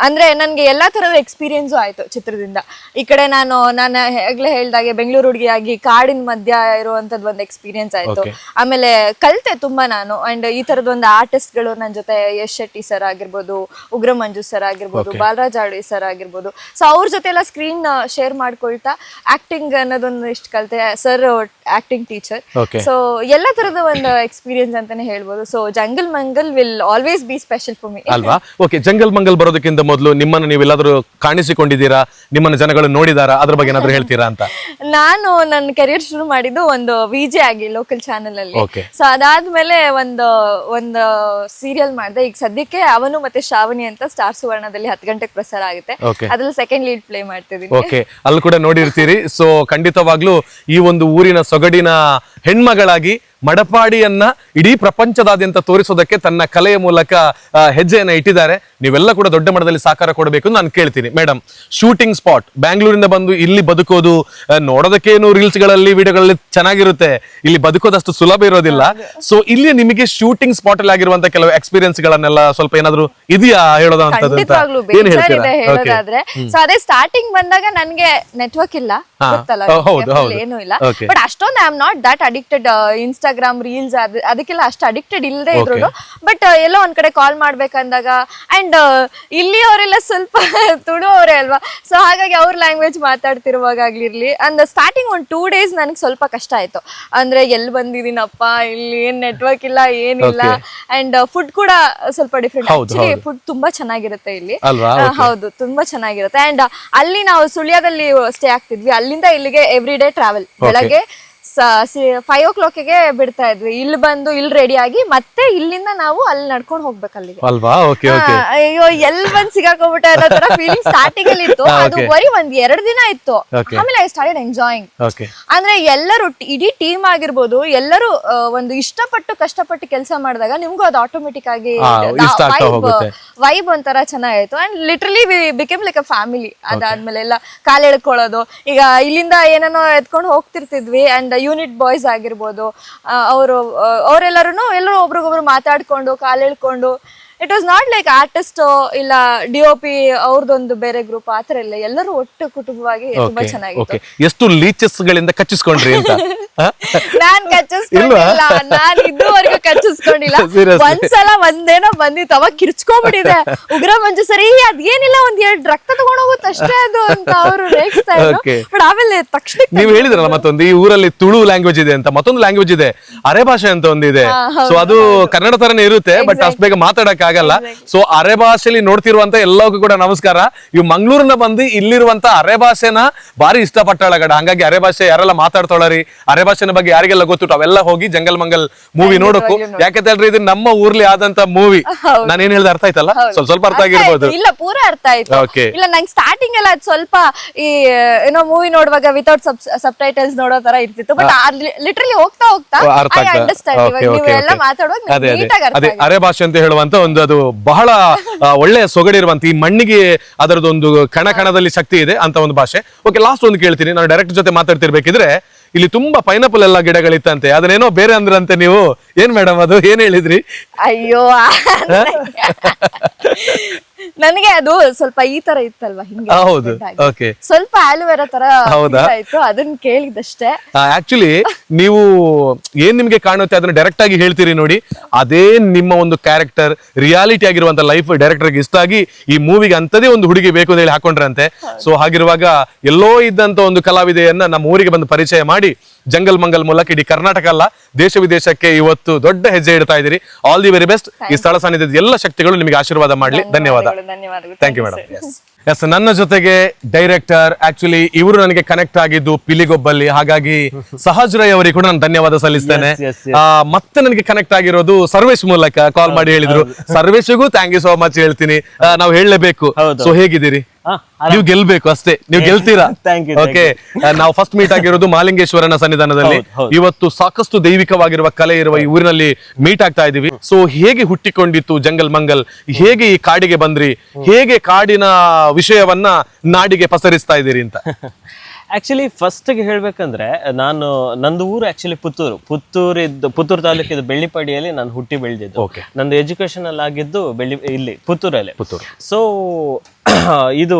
ಅಂದ್ರೆ ನನ್ಗೆ ಎಲ್ಲಾ ತರದ ಎಕ್ಸ್ಪೀರಿಯನ್ಸು ಆಯ್ತು ಚಿತ್ರದಿಂದ. ಈ ಕಡೆ ನಾನು ನಾನು ಹೇಗ್ಲೇ ಹೇಳ್ದಾಗೆ ಬೆಂಗಳೂರು ಹುಡುಗಿಯಾಗಿ ಕಾಡಿನ ಮಧ್ಯ ಇರುವಂತದ್ ಒಂದು ಎಕ್ಸ್ಪೀರಿಯನ್ಸ್ ಆಯ್ತು. ಆಮೇಲೆ ಕಲ್ತೆ ತುಂಬಾ ನಾನು. ಅಂಡ್ ಈ ತರದ ಒಂದು ಆರ್ಟಿಸ್ಟ್ಗಳು ನನ್ನ ಜೊತೆ ಯಶ್ ಶೆಟ್ಟಿ ಸರ್ ಆಗಿರ್ಬೋದು ಉಗ್ರ ಮಂಜು ಸರ್ ಆಗಿರ್ಬೋದು ಬಾಲರಾಜ್ ಆಡಿ ಸರ್ ಆಗಿರ್ಬೋದು. ಸೊ ಅವ್ರ ಜೊತೆ ಎಲ್ಲ ಸ್ಕ್ರೀನ್ ಶೇರ್ ಮಾಡ್ಕೊಳ್ತಾ ಆಕ್ಟಿಂಗ್ ಅನ್ನೋದೊಂದು ಇಷ್ಟು ಕಲ್ತೆ ಸರ್ ಆಕ್ಟಿಂಗ್ ಟೀಚರ್. ಸೊ ಎಲ್ಲ ತರದ ಒಂದು ಎಕ್ಸ್ಪೀರಿಯನ್ಸ್ ಅಂತಾನೆ ಹೇಳ್ಬೋದು. So Jungle Mangal will always be special for me ಅಲ್ವಾ? ಓಕೆ ಜಂಗಲ್ ಮಂಗಲ್ ಬರೋದಕ್ಕಿಂತ ಮೊದಲು ನಿಮ್ಮನ್ನು ನೀವೆಲ್ಲಾದರೂ ಕಾಣಿಸಿಕೊಂಡಿದ್ದೀರಾ? ನಿಮ್ಮನ್ನು ಜನಗಳು ನೋಡಿದಾರಾ? ಅದ್ರ ಬಗ್ಗೆ ಏನಾದರೂ ಹೇಳ್ತೀರಾ ಅಂತ? ನಾನು ನನ್ನ ಕೆರಿಯರ್ ಶುರು ಮಾಡಿದ್ದು ಒಂದು ವಿಜೆ ಆಗಿ ಲೋಕಲ್ ಚಾನೆಲ್ ಅಲ್ಲಿ. Okay. ಸೊ ಅದಾದ್ಮೇಲೆ ಒಂದು ಒಂದು ಸೀರಿಯಲ್ ಮಾಡಿದೆ. ಈಗ ಸದ್ಯಕ್ಕೆ ಅವನು ಮತ್ತೆ ಶ್ರಾವಣಿ ಅಂತ ಸ್ಟಾರ್ ಸುವರ್ಣದಲ್ಲಿ ಹತ್ತು ಗಂಟೆಗೆ ಪ್ರಸಾರ ಆಗುತ್ತೆ. Okay. ಅದ್ರಲ್ಲಿ ಸೆಕೆಂಡ್ ಲೀಡ್ ಪ್ಲೇ ಮಾಡ್ತಿದ್ದೀನಿ. ಓಕೆ ಅಲ್ಲಿ ಕೂಡ ನೋಡಿರ್ತೀರಿ. ಸೊ ಖಂಡಿತವಾಗ್ಲೂ ಈ ಒಂದು ಊರಿನ ಸೊಗಡಿನ ಹೆಣ್ಮಗಳಾಗಿ ಮಡಪಾಡಿಯನ್ನ ಇಡೀ ಪ್ರಪಂಚದಾದ್ಯಂತ ತೋರಿಸೋದಕ್ಕೆ ತನ್ನ ಕಲೆಯ ಮೂಲಕ ಹೆಜ್ಜೆಯನ್ನು ಇಟ್ಟಿದ್ದಾರೆ. ನೀವೆಲ್ಲ ಕೂಡ ದೊಡ್ಡ ಮಟ್ಟದಲ್ಲಿ ಸಾಕಾರ ಕೊಡಬೇಕು ನಾನು ಕೇಳ್ತೀನಿ. Madam shooting spot. ಬ್ಯಾಂಗ್ಳೂರಿಂದ ಬಂದು ಇಲ್ಲಿ ಬದುಕೋದು ನೋಡೋದಕ್ಕೇನು ರೀಲ್ಸ್ಗಳಲ್ಲಿ ವಿಡಿಯೋಗಳಲ್ಲಿ ಚೆನ್ನಾಗಿರುತ್ತೆ. ಇಲ್ಲಿ ಬದುಕೋದಷ್ಟು ಸುಲಭ ಇರೋದಿಲ್ಲ. ಸೊ ಇಲ್ಲಿ ನಿಮಗೆ ಶೂಟಿಂಗ್ ಸ್ಪಾಟ್ ಅಲ್ಲಿ ಆಗಿರುವಂತಹ ಕೆಲವು ಎಕ್ಸ್ಪೀರಿಯನ್ಸ್ ಗಳನ್ನೆಲ್ಲ ಸ್ವಲ್ಪ ಏನಾದ್ರು ಇದೆಯಾ ಹೇಳೋದಂತದ್ದು ಖಂಡಿತವಾಗ್ಲೂ ಏನ್ ಹೇಳ್ತೀರಾ? ಬೇಜಾರಿದೆ Okay. ಹೇಳೋದಾದ್ರೆ. ಸೊ ಅದೇ ಸ್ಟಾರ್ಟಿಂಗ್ ಬಂದಾಗ ನನ್ಗೆ ನೆಟ್ವರ್ಕ್ ಇಲ್ಲ. ಏನೂ ಬಟ್ ಅಷ್ಟೊಂದು I am not that addicted Instagram reels ಅದಕ್ಕೆಲ್ಲ ಅಷ್ಟು ಅಡಿಕ್ಟೆಡ್ ಇಲ್ಲದೆ ಇದ್ರು ಬಟ್ ಎಲ್ಲೋ ಒಂದ್ ಕಡೆ ಕಾಲ್ ಮಾಡ್ಬೇಕಂದಾಗ ಅಂಡ್ ಇಲ್ಲಿ ಅವರೆಲ್ಲ ಸ್ವಲ್ಪ ತುಳುವವರೇ ಅಲ್ವಾ? ಸೊ ಹಾಗಾಗಿ ಅವ್ರ ಲ್ಯಾಂಗ್ವೇಜ್ ಮಾತಾಡ್ತಿರುವಾಗ ಆಗ್ಲಿರ್ಲಿ ಅಂದ್ ಸ್ಟಾರ್ಟಿಂಗ್ ಒಂದ್ ಟೂ ಡೇಸ್ ನನಗೆ ಸ್ವಲ್ಪ ಕಷ್ಟ ಆಯ್ತು. ಅಂದ್ರೆ ಎಲ್ಲಿ ಬಂದಿದ್ದೀನಪ್ಪ? ಇಲ್ಲಿ ಏನ್ ನೆಟ್ವರ್ಕ್ ಇಲ್ಲ ಏನಿಲ್ಲ. ಅಂಡ್ ಫುಡ್ ಕೂಡ ಸ್ವಲ್ಪ ಡಿಫ್ರೆಂಟ್ ಆಕ್ಚುಲಿ ಫುಡ್ ತುಂಬಾ ಚೆನ್ನಾಗಿರುತ್ತೆ ಇಲ್ಲಿ? ಹೌದು ತುಂಬಾ ಚೆನ್ನಾಗಿರುತ್ತೆ. ಅಂಡ್ ಅಲ್ಲಿ ನಾವು ಸುಳ್ಯದಲ್ಲಿ ಸ್ಟೇ ಆಗ್ತಿದ್ವಿ. ಅಲ್ಲಿಂದ ಇಲ್ಲಿಗೆ ಎವ್ರಿ ಡೇ ಟ್ರಾವೆಲ್ ಬೆಳಗ್ಗೆ ಫೈವ್ ಓ ಕ್ಲಾಕಿಗೆ ಬಿಡ್ತಾ ಇದ್ವಿ. ಇಲ್ಲಿ ಬಂದು ಇಲ್ಲಿ ರೆಡಿ ಆಗಿ ಮತ್ತೆ ಇಲ್ಲಿಂದ ನಾವು ಅಲ್ಲಿ ನಡ್ಕೊಂಡು ಹೋಗ್ಬೇಕು ಅಲ್ಲಿಗೆ. ಅಲ್ವಾ? ಓಕೆ ಆ, ಓಕೆ ಅಯ್ಯೋ ಎಲ್ ಬಂದ್ ಸಿಗಾಕೋಬಿಟ್ಟೆ ಅನ್ನೋ ತರ ಫೀಲಿಂಗ್ ಸ್ಟಾರ್ಟಿಂಗ್ ಅಲ್ಲಿ ಇತ್ತು. ಹಾ, ಅದು okay. ಬರೀ ಒಂದ್ ಎರಡ್ ದಿನ ಇತ್ತು. Okay. ಆಮೇಲೆ ಐ ಸ್ಟಾರ್ಟೆಡ್ ಎಂಜಾಯಿಂಗ್ ಓಕೆ ಅಂದ್ರೆ ಎಲ್ಲರೂ ಟಿ- ಇಡೀ ಟೀಮ್ ಆಗಿರ್ಬೋದು ಎಲ್ಲರೂ ಆ, ಒಂದು ಇಷ್ಟಪಟ್ಟು ಕಷ್ಟಪಟ್ಟು ಕೆಲಸ ಮಾಡಿದಾಗ ನಿಮ್ಗೂ ಅದು ಆಟೋಮೆಟಿಕ್ ಆಗಿ ವೈಬ್ ಇಷ್ಟ ಆಗ್ತಾ ಹೋಗುತ್ತೆ. ವೈಬ್ ಒಂಥರ ಚೆನ್ನಾಗಿತ್ತು and literally became like a family ಅದಾದ್ಮೇಲೆ ಎಲ್ಲ ಕಾಲ್ ಎಳ್ಕೊಳ್ಳೋದು. ಈಗ ಇಲ್ಲಿಂದ ಏನೇನೋ ಎತ್ಕೊಂಡು ಹೋಗ್ತಿರ್ತಿದ್ವಿ. ಅಂಡ್ ಯೂನಿಟ್ ಬಾಯ್ಸ್ ಆಗಿರ್ಬೋದು ಅವರು ಅವರೆಲ್ಲರೂ ಎಲ್ಲರೂ ಒಬ್ರಿಗೊಬ್ರು ಮಾತಾಡ್ಕೊಂಡು ಕಾಲ್ ಎಳ್ಕೊಂಡು it was not like artist ಇಲ್ಲ ಡಿ ಒ ಪಿ ಅವ್ರದೊಂದು ಬೇರೆ ಗ್ರೂಪ್ ಆತರ ಇಲ್ಲ. ಎಲ್ಲರೂ ಒಟ್ಟು ಕುಟುಂಬವಾಗಿ ತುಂಬಾ ಚೆನ್ನಾಗಿ ಚೆನ್ನಾಗಿತ್ತು. ಓಕೆ ಎಷ್ಟು ಲೀಚಸ್ ಗಳಿಂದ ಕಚ್ಚಿಸ್ಕೊಂಡ್ರಿ ಅಂತ? ನಾನ್ ಕಚ್ಚಿಸ್ಕೊಂಡಿಲ್ಲ. ನಾನ್ ಇದುವರೆಗೂ ಕಚ್ಚಿಸ್ಕೊಂಡಿಲ್ಲ? ಒಂದ್ಸಲ ಒಂದೇನೋ ಬಂದಿತ್ತು. ಅವಾಗ ಕಿರ್ಚ್ಕೊಂಡ್ಬಿಟ್ಟಿದೆ. ಉಗ್ರ ಮಂಜು ಸರಿ ಅದೇನಿಲ್ಲ ಒಂದ್ ಎರಡ್ ರಕ್ತ ತಗೊಂಡೋಗುತ್ತೆ ಅಷ್ಟೇ ಅದು ಅಂತ ಅವರು ರೇಗಿಸ್ತಾ ಇದ್ರು ಬಟ್ ಆಮೇಲೆ ತಕ್ಷಣ ನೀವು ಹೇಳಿದ್ರಲ್ಲ ಮತ್ತೊಂದು ಈ ಊರಲ್ಲಿ ತುಳು ಲ್ಯಾಂಗ್ವೇಜ್ ಇದೆ ಅಂತ. ಮತ್ತೊಂದು ಲ್ಯಾಂಗ್ವೇಜ್ ಇದೆ. ಅರೆ ಭಾಷೆ ಅಂತ ಒಂದಿದೆ. ಸೊ ಅದು ಕನ್ನಡ ತರನೇ ಇರುತ್ತೆ ಬಟ್ ಅಷ್ಟು ಬೇಗ ಮಾತಾಡಕ್ ಆಗಲ್ಲ. ಸೊ ಅರೆ ಭಾಷೆಲಿ ನೋಡ್ತಿರುವಂತ ಎಲ್ಲರಿಗೂ ಕೂಡ ನಮಸ್ಕಾರ. ಇವ್ ಮಂಗ್ಳೂರ್ನ ಬಂದು ಇಲ್ಲಿರುವಂತ ಅರೆ ಭಾಷೆನ ಭಾರಿ ಇಷ್ಟಪಟ್ಟಾಳ ಗಡ ಹಂಗಾಗಿ ಅರೆ ಭಾಷೆ ಯಾರೆಲ್ಲ ಮಾತಾಡ್ತಾಳರಿ ಅರೆ ಭಾಷೆನ ಬಗ್ಗೆ ಯಾರಿಗೆಲ್ಲ ಗೊತ್ತಿಟ್ಟು ಅವೆಲ್ಲ ಹೋಗಿ ಜಂಗಲ್ ಮಂಗಲ್ ಮೂವಿ ನೋಡಕ್ಕೂ ಯಾಕಂತ ಹೇಳ್ರಿ ಇದು ನಮ್ಮ ಊರ್ಲಿ ಆದಂತ ಮೂವಿ ನಾನು ಏನ್ ಹೇಳ್ದೆ ಅರ್ಥ ಆಯ್ತಲ್ಲ? ಸ್ವಲ್ಪ ಸ್ವಲ್ಪ ಅರ್ಥ ಆಗಿರ್ಬೋದು. ಇಲ್ಲ ಪೂರ ಅರ್ಥ ಆಯ್ತು. ಇಲ್ಲ ನಂಗೆ ಸ್ಟಾರ್ಟಿಂಗ್ ಎಲ್ಲ ಅದ್ ಸ್ವಲ್ಪ ಈ ಏನೋ ಮೂವಿ ನೋಡುವಾಗ ವಿತೌಟ್ ಸಬ್ ಟೈಟಲ್ಸ್ ನೋಡೋ ತರ ಇರ್ತಿತ್ತು. ಬಟ್ ಲಿಟ್ರಲಿ ಹೋಗ್ತಾ ಹೋಗ್ತಾ ಅರ್ಥ ಐ ಆಗ್ತಾ- ಅಂಡರ್ಸ್ಟ್ಯಾಂಡ್ ಇವಾಗ Okay, ನೀವು okay, ಎಲ್ಲ okay. ಅದೇ ಅದೇ. ನೀಟಾಗಿ ಅರ್ಥ ಅದೇ ಅರೆ ಭಾಷೆ ಅಂತ ಹೇಳುವಂತ ಒಂದು ಅದು ಬಹಳ ಒಳ್ಳೆಯ ಸೊಗಡಿರುವಂತ ಈ ಮಣ್ಣಿಗೆ ಅದರದೊಂದು ಕಣ ಕಣದಲ್ಲಿ ಶಕ್ತಿ ಇದೆ ಅಂತ ಒಂದು ಭಾಷೆ. ಓಕೆ ಲಾಸ್ಟ್ ಒಂದು ಕೇಳ್ತೀನಿ. ನಾನು ಡೈರೆಕ್ಟ್ ಜೊತೆ ಮಾತಾಡ್ತಿರ್ಬೇಕಿದ್ರೆ ಇಲ್ಲಿ ತುಂಬಾ ಪೈನಾಪಲ್ ಎಲ್ಲ ಗಿಡಗಳಿತ್ತಂತೆ. ಅದನ್ನೇನೋ ಬೇರೆ ಅಂದ್ರಂತೆ ನೀವು. ಏನ್ ಮೇಡಮ್ ಅದು? ಏನ್ ಹೇಳಿದ್ರಿ? ಅಯ್ಯೋ ನನಗೆ ಅದು ಸ್ವಲ್ಪ ಈ ತರ ಇತ್ತಲ್ವಾ? ಹಿಂಗೆ ಹೌದು. ಓಕೆ ಸ್ವಲ್ಪ ಆಲೋವೆರಾ ತರ? ಆಯ್ತು. ಅದನ್ನ ಕೇಳಿದಷ್ಟೇ ಆಕ್ಚುಲಿ ನೀವು ಏನ್ ನಿಮ್ಗೆ ಕಾಣುತ್ತೆ ಅದನ್ನ ಡೈರೆಕ್ಟ್ ಆಗಿ ಹೇಳ್ತೀರಿ ನೋಡಿ. ಅದೇ ನಿಮ್ಮ ಒಂದು ಕ್ಯಾರೆಕ್ಟರ್ ರಿಯಾಲಿಟಿ ಆಗಿರುವಂತ ಲೈಫ್ ಡೈರೆಕ್ಟರ್ಗೆ ಇಷ್ಟ ಆಗಿ ಈ ಮೂವಿಗೆ ಅಂತದೇ ಒಂದು ಹುಡುಗಿ ಬೇಕು ಅಂತ ಹೇಳಿ ಹಾಕೊಂಡ್ರಂತೆ. ಸೊ ಹಾಗಿರುವಾಗ ಎಲ್ಲೋ ಇದ್ದಂತ ಒಂದು ಕಲಾವಿದೆಯನ್ನ ನಮ್ಮ ಊರಿಗೆ ಬಂದು ಪರಿಚಯ ಮಾಡಿ ಜಂಗಲ್ ಮಂಗಲ್ ಮೂಲಕ ಇಡೀ ಕರ್ನಾಟಕ ಅಲ್ಲ ದೇಶ ವಿದೇಶಕ್ಕೆ ಇವತ್ತು ದೊಡ್ಡ ಹೆಜ್ಜೆ ಇಡ್ತಾ ಇದ್ದೀರಿ. ಆಲ್ ದಿ ವೆರಿ ಬೆಸ್ಟ್ ಈ ಸ್ಥಳ ಸಾನ್ನಿಧ್ಯದ ಎಲ್ಲ ಶಕ್ತಿಗಳು ನಿಮಗೆ ಆಶೀರ್ವಾದ ಮಾಡಲಿ. ಧನ್ಯವಾದ. ಧನ್ಯವಾದಗಳು thank you Thank you, madam sir. Yes ನನ್ನ ಜೊತೆಗೆ ಡೈರೆಕ್ಟರ್ ಆಕ್ಚುಲಿ ಇವರು ನನಗೆ ಕನೆಕ್ಟ್ ಆಗಿದ್ದು ಪಿಲಿಗೊಬ್ಬಲ್ಲಿ. ಹಾಗಾಗಿ ಸಹಜ್ ರೈ ಅವರಿಗೆ ಕೂಡ ನಾನು ಧನ್ಯವಾದ ಸಲ್ಲಿಸ್ತೇನೆ. ಆ, ಮತ್ತೆ ನನಗೆ ಕನೆಕ್ಟ್ ಆಗಿರೋದು ಸರ್ವೇಶ್ ಮೂಲಕ ಕಾಲ್ ಮಾಡಿ ಹೇಳಿದ್ರು. ಸರ್ವೇಶ್ಗೂ ಥ್ಯಾಂಕ್ ಯು ಸೋ ಮಚ್ ಹೇಳ್ತೀನಿ. ಆ, ನಾವು ಹೇಳಲೇಬೇಕು. ಹೌದು. ಸೊ ಹೇಗಿದ್ದೀರಿ? ಹಾ, ನೀವು ಗೆಲ್ಬೇಕು ಅಷ್ಟೇ. ನೀವು ಗೆಲ್ತೀರಾ? Thank you, thank ಓಕೆ ನಾವು ಫಸ್ಟ್ ಮೀಟ್ ಆಗಿರೋದು ಮಾಲಿಂಗೇಶ್ವರನ ಸನ್ನಿಧಾನದಲ್ಲಿ. ಹೌದು, ಹೌದು. ಇವತ್ತು ಸಾಕಷ್ಟು ದೈವಿಕವಾಗಿರುವ ಕಲೆ ಇರುವ ಈ ಊರಿನಲ್ಲಿ ಮೀಟ್ ಆಗ್ತಾ ಇದೀವಿ. ಸೊ ಹೇಗೆ ಹುಟ್ಟಿಕೊಂಡಿತ್ತು ಜಂಗಲ್ ಮಂಗಲ್? ಹೇಗೆ ಈ ಕಾಡಿಗೆ ಬಂದ್ರಿ? ಹೇಗೆ ಕಾಡಿನ ವಿಷಯವನ್ನ ನಾಡಿಗೆ ಪಸರಿಸ್ತಾ ಇದ್ದೀರಿ ಅಂತ. ಆ್ಯಕ್ಚುಲಿ ಫಸ್ಟ್ಗೆ ಹೇಳಬೇಕಂದ್ರೆ ನಾನು ನಂದು ಊರು ಆ್ಯಕ್ಚುಲಿ ಪುತ್ತೂರು. ಪುತ್ತೂರಿದ್ದು ಪುತ್ತೂರು ತಾಲೂಕಿದ್ದು ಬೆಳ್ಳಿಪಾಡಿಯಲ್ಲಿ ನಾನು ಹುಟ್ಟಿ ಬೆಳೆದಿದ್ದು. ಓಕೆ ನಂದು ಎಜುಕೇಶನ್ ಅಲ್ಲಿ ಆಗಿದ್ದು ಬೆಳ್ಳಿ ಇಲ್ಲಿ ಪುತ್ತೂರಲ್ಲಿ. ಪುತ್ತೂರು. ಸೊ ಇದು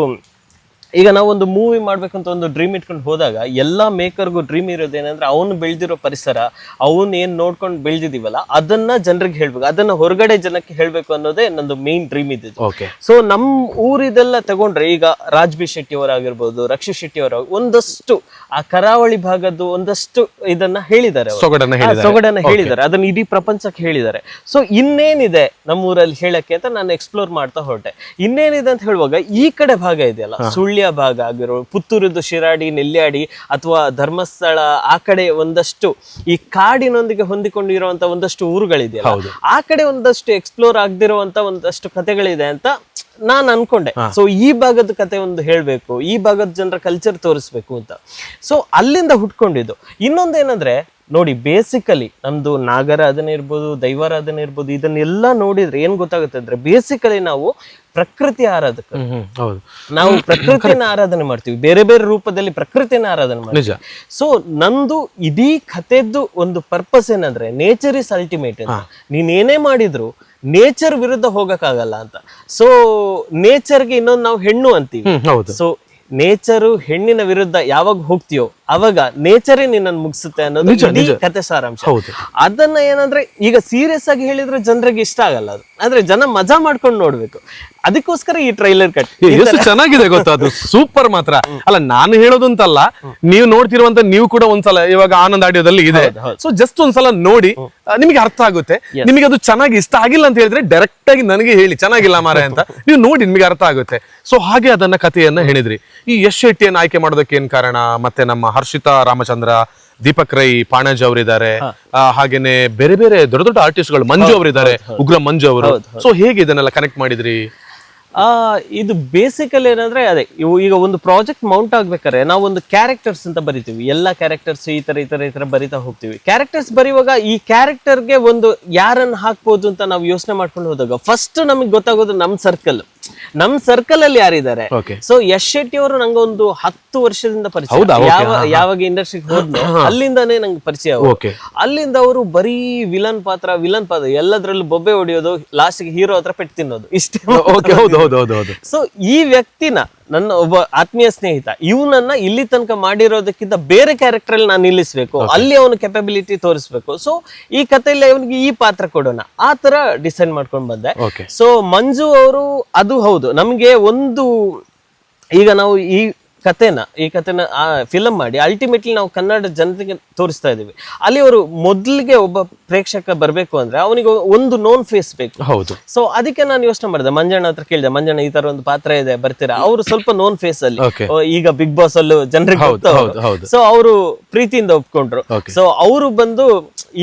ಈಗ ನಾವು ಒಂದು ಮೂವಿ ಮಾಡ್ಬೇಕಂತ ಒಂದು ಡ್ರೀಮ್ ಇಟ್ಕೊಂಡು ಹೋದಾಗ ಎಲ್ಲ ಮೇಕರ್ಗೂ ಡ್ರೀಮ್ ಇರೋದು ಏನಂದ್ರೆ ಅವನು ಬೆಳೆದಿರೋ ಪರಿಸರ ಅವನು ಏನು ನೋಡ್ಕೊಂಡು ಬೆಳೆದಿದೀವಲ್ಲ ಅದನ್ನ ಜನರಿಗೆ ಹೇಳ್ಬೇಕು ಅದನ್ನ ಹೊರಗಡೆ ಜನಕ್ಕೆ ಹೇಳ್ಬೇಕು ಅನ್ನೋದೇ ನಂದು ಮೇನ್ ಡ್ರೀಮ್ ಇದ್ದಿದ್ದು. ಓಕೆ ಸೊ ನಮ್ಮ ಊರಿದೆಲ್ಲ ತಗೊಂಡ್ರೆ ಈಗ ರಾಜ್ಬಿ ಶೆಟ್ಟಿ ಅವರಾಗಿರ್ಬೋದು ರಕ್ಷಿತ್ ಶೆಟ್ಟಿ ಅವರ ಒಂದಷ್ಟು ಆ ಕರಾವಳಿ ಭಾಗದ್ದು ಒಂದಷ್ಟು ಇದನ್ನ ಹೇಳಿದ್ದಾರೆ ಅವರು. ಸೊಗಡನ್ನ ಆ, ಹೇಳಿದ್ದಾರೆ. ಸೊಗಡನ್ನ ಹೇಳಿದ್ದಾರೆ. ಅದನ್ನ ಇಡೀ ಪ್ರಪಂಚಕ್ಕೆ ಹೇಳಿದ್ದಾರೆ. ಸೊ ಇನ್ನೇನಿದೆ ನಮ್ಮೂರಲ್ಲಿ ಹೇಳಕ್ಕೆ ಅಂತ ನಾನು ಎಕ್ಸ್ಪ್ಲೋರ್ ಮಾಡ್ತಾ ಹೊರಟೆ. ಇನ್ನೇನಿದೆ ಅಂತ ಹೇಳುವಾಗ ಈ ಕಡೆ ಭಾಗ ಇದೆಯಲ್ಲ ಸುಳ್ಯ ಭಾಗ ಆಗಿರೋ ಪುತ್ತೂರದ್ದು ಶಿರಾಡಿ ನೆಲ್ಯಾಡಿ ಅಥವಾ ಧರ್ಮಸ್ಥಳ ಆ ಕಡೆ ಒಂದಷ್ಟು ಈ ಕಾಡಿನೊಂದಿಗೆ ಹೊಂದಿಕೊಂಡಿರುವಂತ ಒಂದಷ್ಟು ಊರುಗಳಿದೆಯಲ್ಲ ಆ ಕಡೆ ಒಂದಷ್ಟು ಎಕ್ಸ್ಪ್ಲೋರ್ ಆಗದಿರುವಂತ ಒಂದಷ್ಟು ಕಥೆಗಳಿದೆ ಅಂತ ನಾನ್ ಅನ್ಕೊಂಡೆ. ಸೊ ಈ ಭಾಗದ ಕತೆ ಒಂದು ಹೇಳ್ಬೇಕು ಈ ಭಾಗದ ಜನರ ಕಲ್ಚರ್ ತೋರಿಸ್ಬೇಕು ಅಂತ. ಸೊ ಅಲ್ಲಿಂದ ಹುಟ್ಕೊಂಡಿದ್ದು. ಇನ್ನೊಂದೇನಂದ್ರೆ ನೋಡಿ ಬೇಸಿಕಲಿ ನಮ್ದು ನಾಗರಾಧನೆ ಇರ್ಬೋದು ದೈವಾರಾಧನೆ ಇರ್ಬೋದು ಇದನ್ನೆಲ್ಲ ನೋಡಿದ್ರೆ ಏನ್ ಗೊತ್ತಾಗುತ್ತೆ ಅಂದ್ರೆ ಬೇಸಿಕಲಿ ನಾವು ಪ್ರಕೃತಿ ಆರಾಧಕ ಹೌದು. ನಾವು ಪ್ರಕೃತಿನ ಆರಾಧನೆ ಮಾಡ್ತೀವಿ. ಬೇರೆ ಬೇರೆ ರೂಪದಲ್ಲಿ ಪ್ರಕೃತಿನ ಆರಾಧನೆ ಮಾಡ್ತೀವಿ. ಸೊ ನಂದು ಇಡೀ ಕಥೆದ್ದು ಒಂದು ಪರ್ಪಸ್ ಏನಂದ್ರೆ ನೇಚರ್ ಇಸ್ ಅಲ್ಟಿಮೇಟ್ ನೀನೇನೇ ನೀನ್ ಏನೇ ಮಾಡಿದ್ರು ನೇಚರ್ ವಿರುದ್ಧ ಹೋಗಕ್ಕಾಗಲ್ಲ ಅಂತ. ಸೊ ನೇಚರ್ಗೆ ಇನ್ನೊಂದು ನಾವು ಹೆಣ್ಣು ಅಂತೀವಿ. ಸೊ ನೇಚರು ಹೆಣ್ಣಿನ ವಿರುದ್ಧ ಯಾವಾಗ ಹೋಗ್ತೀಯೋ ಅವಾಗ ನೇಚರೇ ನಿನ್ನನ್ನು ಮುಗಿಸುತ್ತೆ ಅನ್ನೋದು ಇಡೀ ಕತೆ ಸಾರಾಂಶ. ಅದನ್ನ ಏನಂದ್ರೆ ಈಗ ಸೀರಿಯಸ್ ಆಗಿ ಹೇಳಿದ್ರೆ ಜನರಿಗೆ ಇಷ್ಟ ಆಗಲ್ಲ ಅದು. ಅಂದ್ರೆ ಜನ ಮಜಾ ಮಾಡ್ಕೊಂಡು ನೋಡ್ಬೇಕು. ಅದಕ್ಕೋಸ್ಕರ ಈ ಟ್ರೈಲರ್ ಕಟ್ ಎಷ್ಟು ಚೆನ್ನಾಗಿದೆ ಗೊತ್ತಾ? ಅದು ಸೂಪರ್ ಮಾತ್ರ. ಅಲ್ಲ ನಾನು ಹೇಳೋದು ಅಂತಲ್ಲ ನೀವು ನೋಡ್ತಿರುವಂತ ನೀವು ಕೂಡ ಒಂದ್ಸಲ ಇವಾಗ ಆನಂದ್ ಆಡಿಯೋದಲ್ಲಿ ಇದೆ. ಸೊ ಜಸ್ಟ್ ಒಂದ್ಸಲ ನೋಡಿ ನಿಮಗೆ ಅರ್ಥ ಆಗುತ್ತೆ. ನಿಮಗೆ ಅದು ಚೆನ್ನಾಗಿ ಇಷ್ಟ ಆಗಿಲ್ಲ ಅಂತ ಹೇಳಿದ್ರೆ ಡೈರೆಕ್ಟ್ ಆಗಿ ನನಗೆ ಹೇಳಿ ಚೆನ್ನಾಗಿಲ್ಲ ಮಾರ ಅಂತ. ನೀವು ನೋಡಿ ನಿಮಗೆ ಅರ್ಥ ಆಗುತ್ತೆ. ಸೊ ಹಾಗೆ ಅದನ್ನ ಕಥೆಯನ್ನ ಹೇಳಿದ್ರಿ. ಈ ಯಶ್ ಶೆಟ್ಟಿಯನ್ನು ಆಯ್ಕೆ ಮಾಡೋದಕ್ಕೆ ಏನ್ ಕಾರಣ? ಮತ್ತೆ ನಮ್ಮ ಹರ್ಷಿತಾ ರಾಮಚಂದ್ರ ದೀಪಕ್ ರೈ ಪಾಣಜ್ ಅವರಿದ್ದಾರೆ. ಹಾಗೇನೆ ಬೇರೆ ಬೇರೆ ದೊಡ್ಡ ದೊಡ್ಡ ಆರ್ಟಿಸ್ಟ್ಗಳು ಮಂಜು ಅವರಿದ್ದಾರೆ ಉಗ್ರ ಮಂಜು ಅವರು. ಸೊ ಹೇಗೆ ಇದನ್ನೆಲ್ಲ ಕನೆಕ್ಟ್ ಮಾಡಿದ್ರಿ? ಆ ಇದು ಬೇಸಿಕಲ್ ಏನಂದ್ರೆ ಅದೇ ಇವು ಈಗ ಒಂದು ಪ್ರಾಜೆಕ್ಟ್ ಮೌಂಟ್ ಆಗ್ಬೇಕಾದ್ರೆ ನಾವು ಒಂದು ಕ್ಯಾರೆಕ್ಟರ್ಸ್ ಅಂತ ಬರಿತೀವಿ. ಎಲ್ಲ ಕ್ಯಾರೆಕ್ಟರ್ಸ್ ಈ ತರ ಈ ತರ ಈ ತರ ಬರಿತಾ ಹೋಗ್ತೀವಿ. ಕ್ಯಾರೆಕ್ಟರ್ಸ್ ಬರೆಯುವಾಗ ಈ ಕ್ಯಾರೆಕ್ಟರ್ಗೆ ಒಂದು ಯಾರನ್ನ ಹಾಕ್ಬೋದು ಅಂತ ನಾವು ಯೋಚನೆ ಮಾಡ್ಕೊಂಡು ಹೋದಾಗ ಫಸ್ಟ್ ನಮಗೆ ಗೊತ್ತಾಗೋದು ನಮ್ ಸರ್ಕಲ್ ನಮ್ ಸರ್ಕಲ್ ಅಲ್ಲಿ ಯಾರಿದ್ದಾರೆ. ಸೊ ಯಶ್ ಶೆಟ್ಟಿ ಅವರು ನಂಗೆ ಒಂದು ಹತ್ತು ವರ್ಷದಿಂದ ಪರಿಚಯ. ಯಾವ ಯಾವಾಗ ಇಂಡಸ್ಟ್ರಿಗೆ ಹೋದ್ನೋ ಅಲ್ಲಿಂದಾನೇ ನಂಗೆ ಪರಿಚಯ. ಅಲ್ಲಿಂದ ಅವರು ಬರೀ ವಿಲನ್ ಪಾತ್ರ ವಿಲನ್ ಪಾತ್ರ. ಎಲ್ಲದ್ರಲ್ಲೂ ಬೊಬ್ಬೆ ಹೊಡೆಯೋದು ಲಾಸ್ಟ್ ಹೀರೋ ಹತ್ರ ಪೆಟ್ಟು ತಿನ್ನೋದು. ಇಷ್ಟೇ ಓಕೆ ಹೌದು ಹೌದು ಹೌದು ಹೌದು. ಸೊ ಈ ವ್ಯಕ್ತಿನ ನನ್ನ ಒಬ್ಬ ಆತ್ಮೀಯ ಸ್ನೇಹಿತ ಇವನನ್ನ ಇಲ್ಲಿ ತನಕ ಮಾಡಿರೋದಕ್ಕಿಂತ ಬೇರೆ ಕ್ಯಾರೆಕ್ಟರ್ ಅಲ್ಲಿ ನಾನು ನಿಲ್ಲಿಸಬೇಕು. ಅಲ್ಲಿ ಅವನ ಕೆಪಬಿಲಿಟಿ ತೋರಿಸ್ಬೇಕು. ಸೊ ಈ ಕಥೆಯಲ್ಲಿ ಅವನಿಗೆ ಈ ಪಾತ್ರ ಕೊಡೋಣ. ಆ ತರ ಡಿಸೈಡ್ ಮಾಡ್ಕೊಂಡು ಬಂದೆ. ಸೊ ಮಂಜು ಅವರು ಅದು ಹೌದು. ನಮ್ಗೆ ಒಂದು ಈಗ ನಾವು ಈ ಕಥೆನ ಈ ಕಥೆನ ಫಿಲಮ್ ಮಾಡಿ ಅಲ್ಟಿಮೇಟ್ಲಿ ನಾವು ಕನ್ನಡ ಜನತೆಗೆ ತೋರಿಸ್ತಾ ಇದ್ದೀವಿ. ಅಲ್ಲಿ ಅವರು ಮೊದಲಿಗೆ ಒಬ್ಬ ಪ್ರೇಕ್ಷಕ ಬರಬೇಕು ಅಂದ್ರೆ ಅವನಿಗೆ ಒಂದು ನೋನ್ ಫೇಸ್ ಬೇಕು. ಹೌದು. ಸೊ ಅದಕ್ಕೆ ನಾನು ಯೋಚನೆ ಮಾಡಿದೆ. ಮಂಜಣ್ಣ ಹತ್ರ ಕೇಳಿದೆ ಮಂಜಣ್ಣ ಈ ತರ ಒಂದು ಪಾತ್ರ ಇದೆ ಬರ್ತೀರಾ? ಅವರು ಸ್ವಲ್ಪ ನೋನ್ ಫೇಸ್ ಅಲ್ಲಿ ಈಗ ಬಿಗ್ ಬಾಸ್ ಅಲ್ಲೂ ಜನರಿಗೆ. ಸೊ ಅವರು. ಪ್ರೀತಿಯಿಂದ ಒಪ್ಕೊಂಡ್ರು. ಸೊ ಅವರು ಬಂದು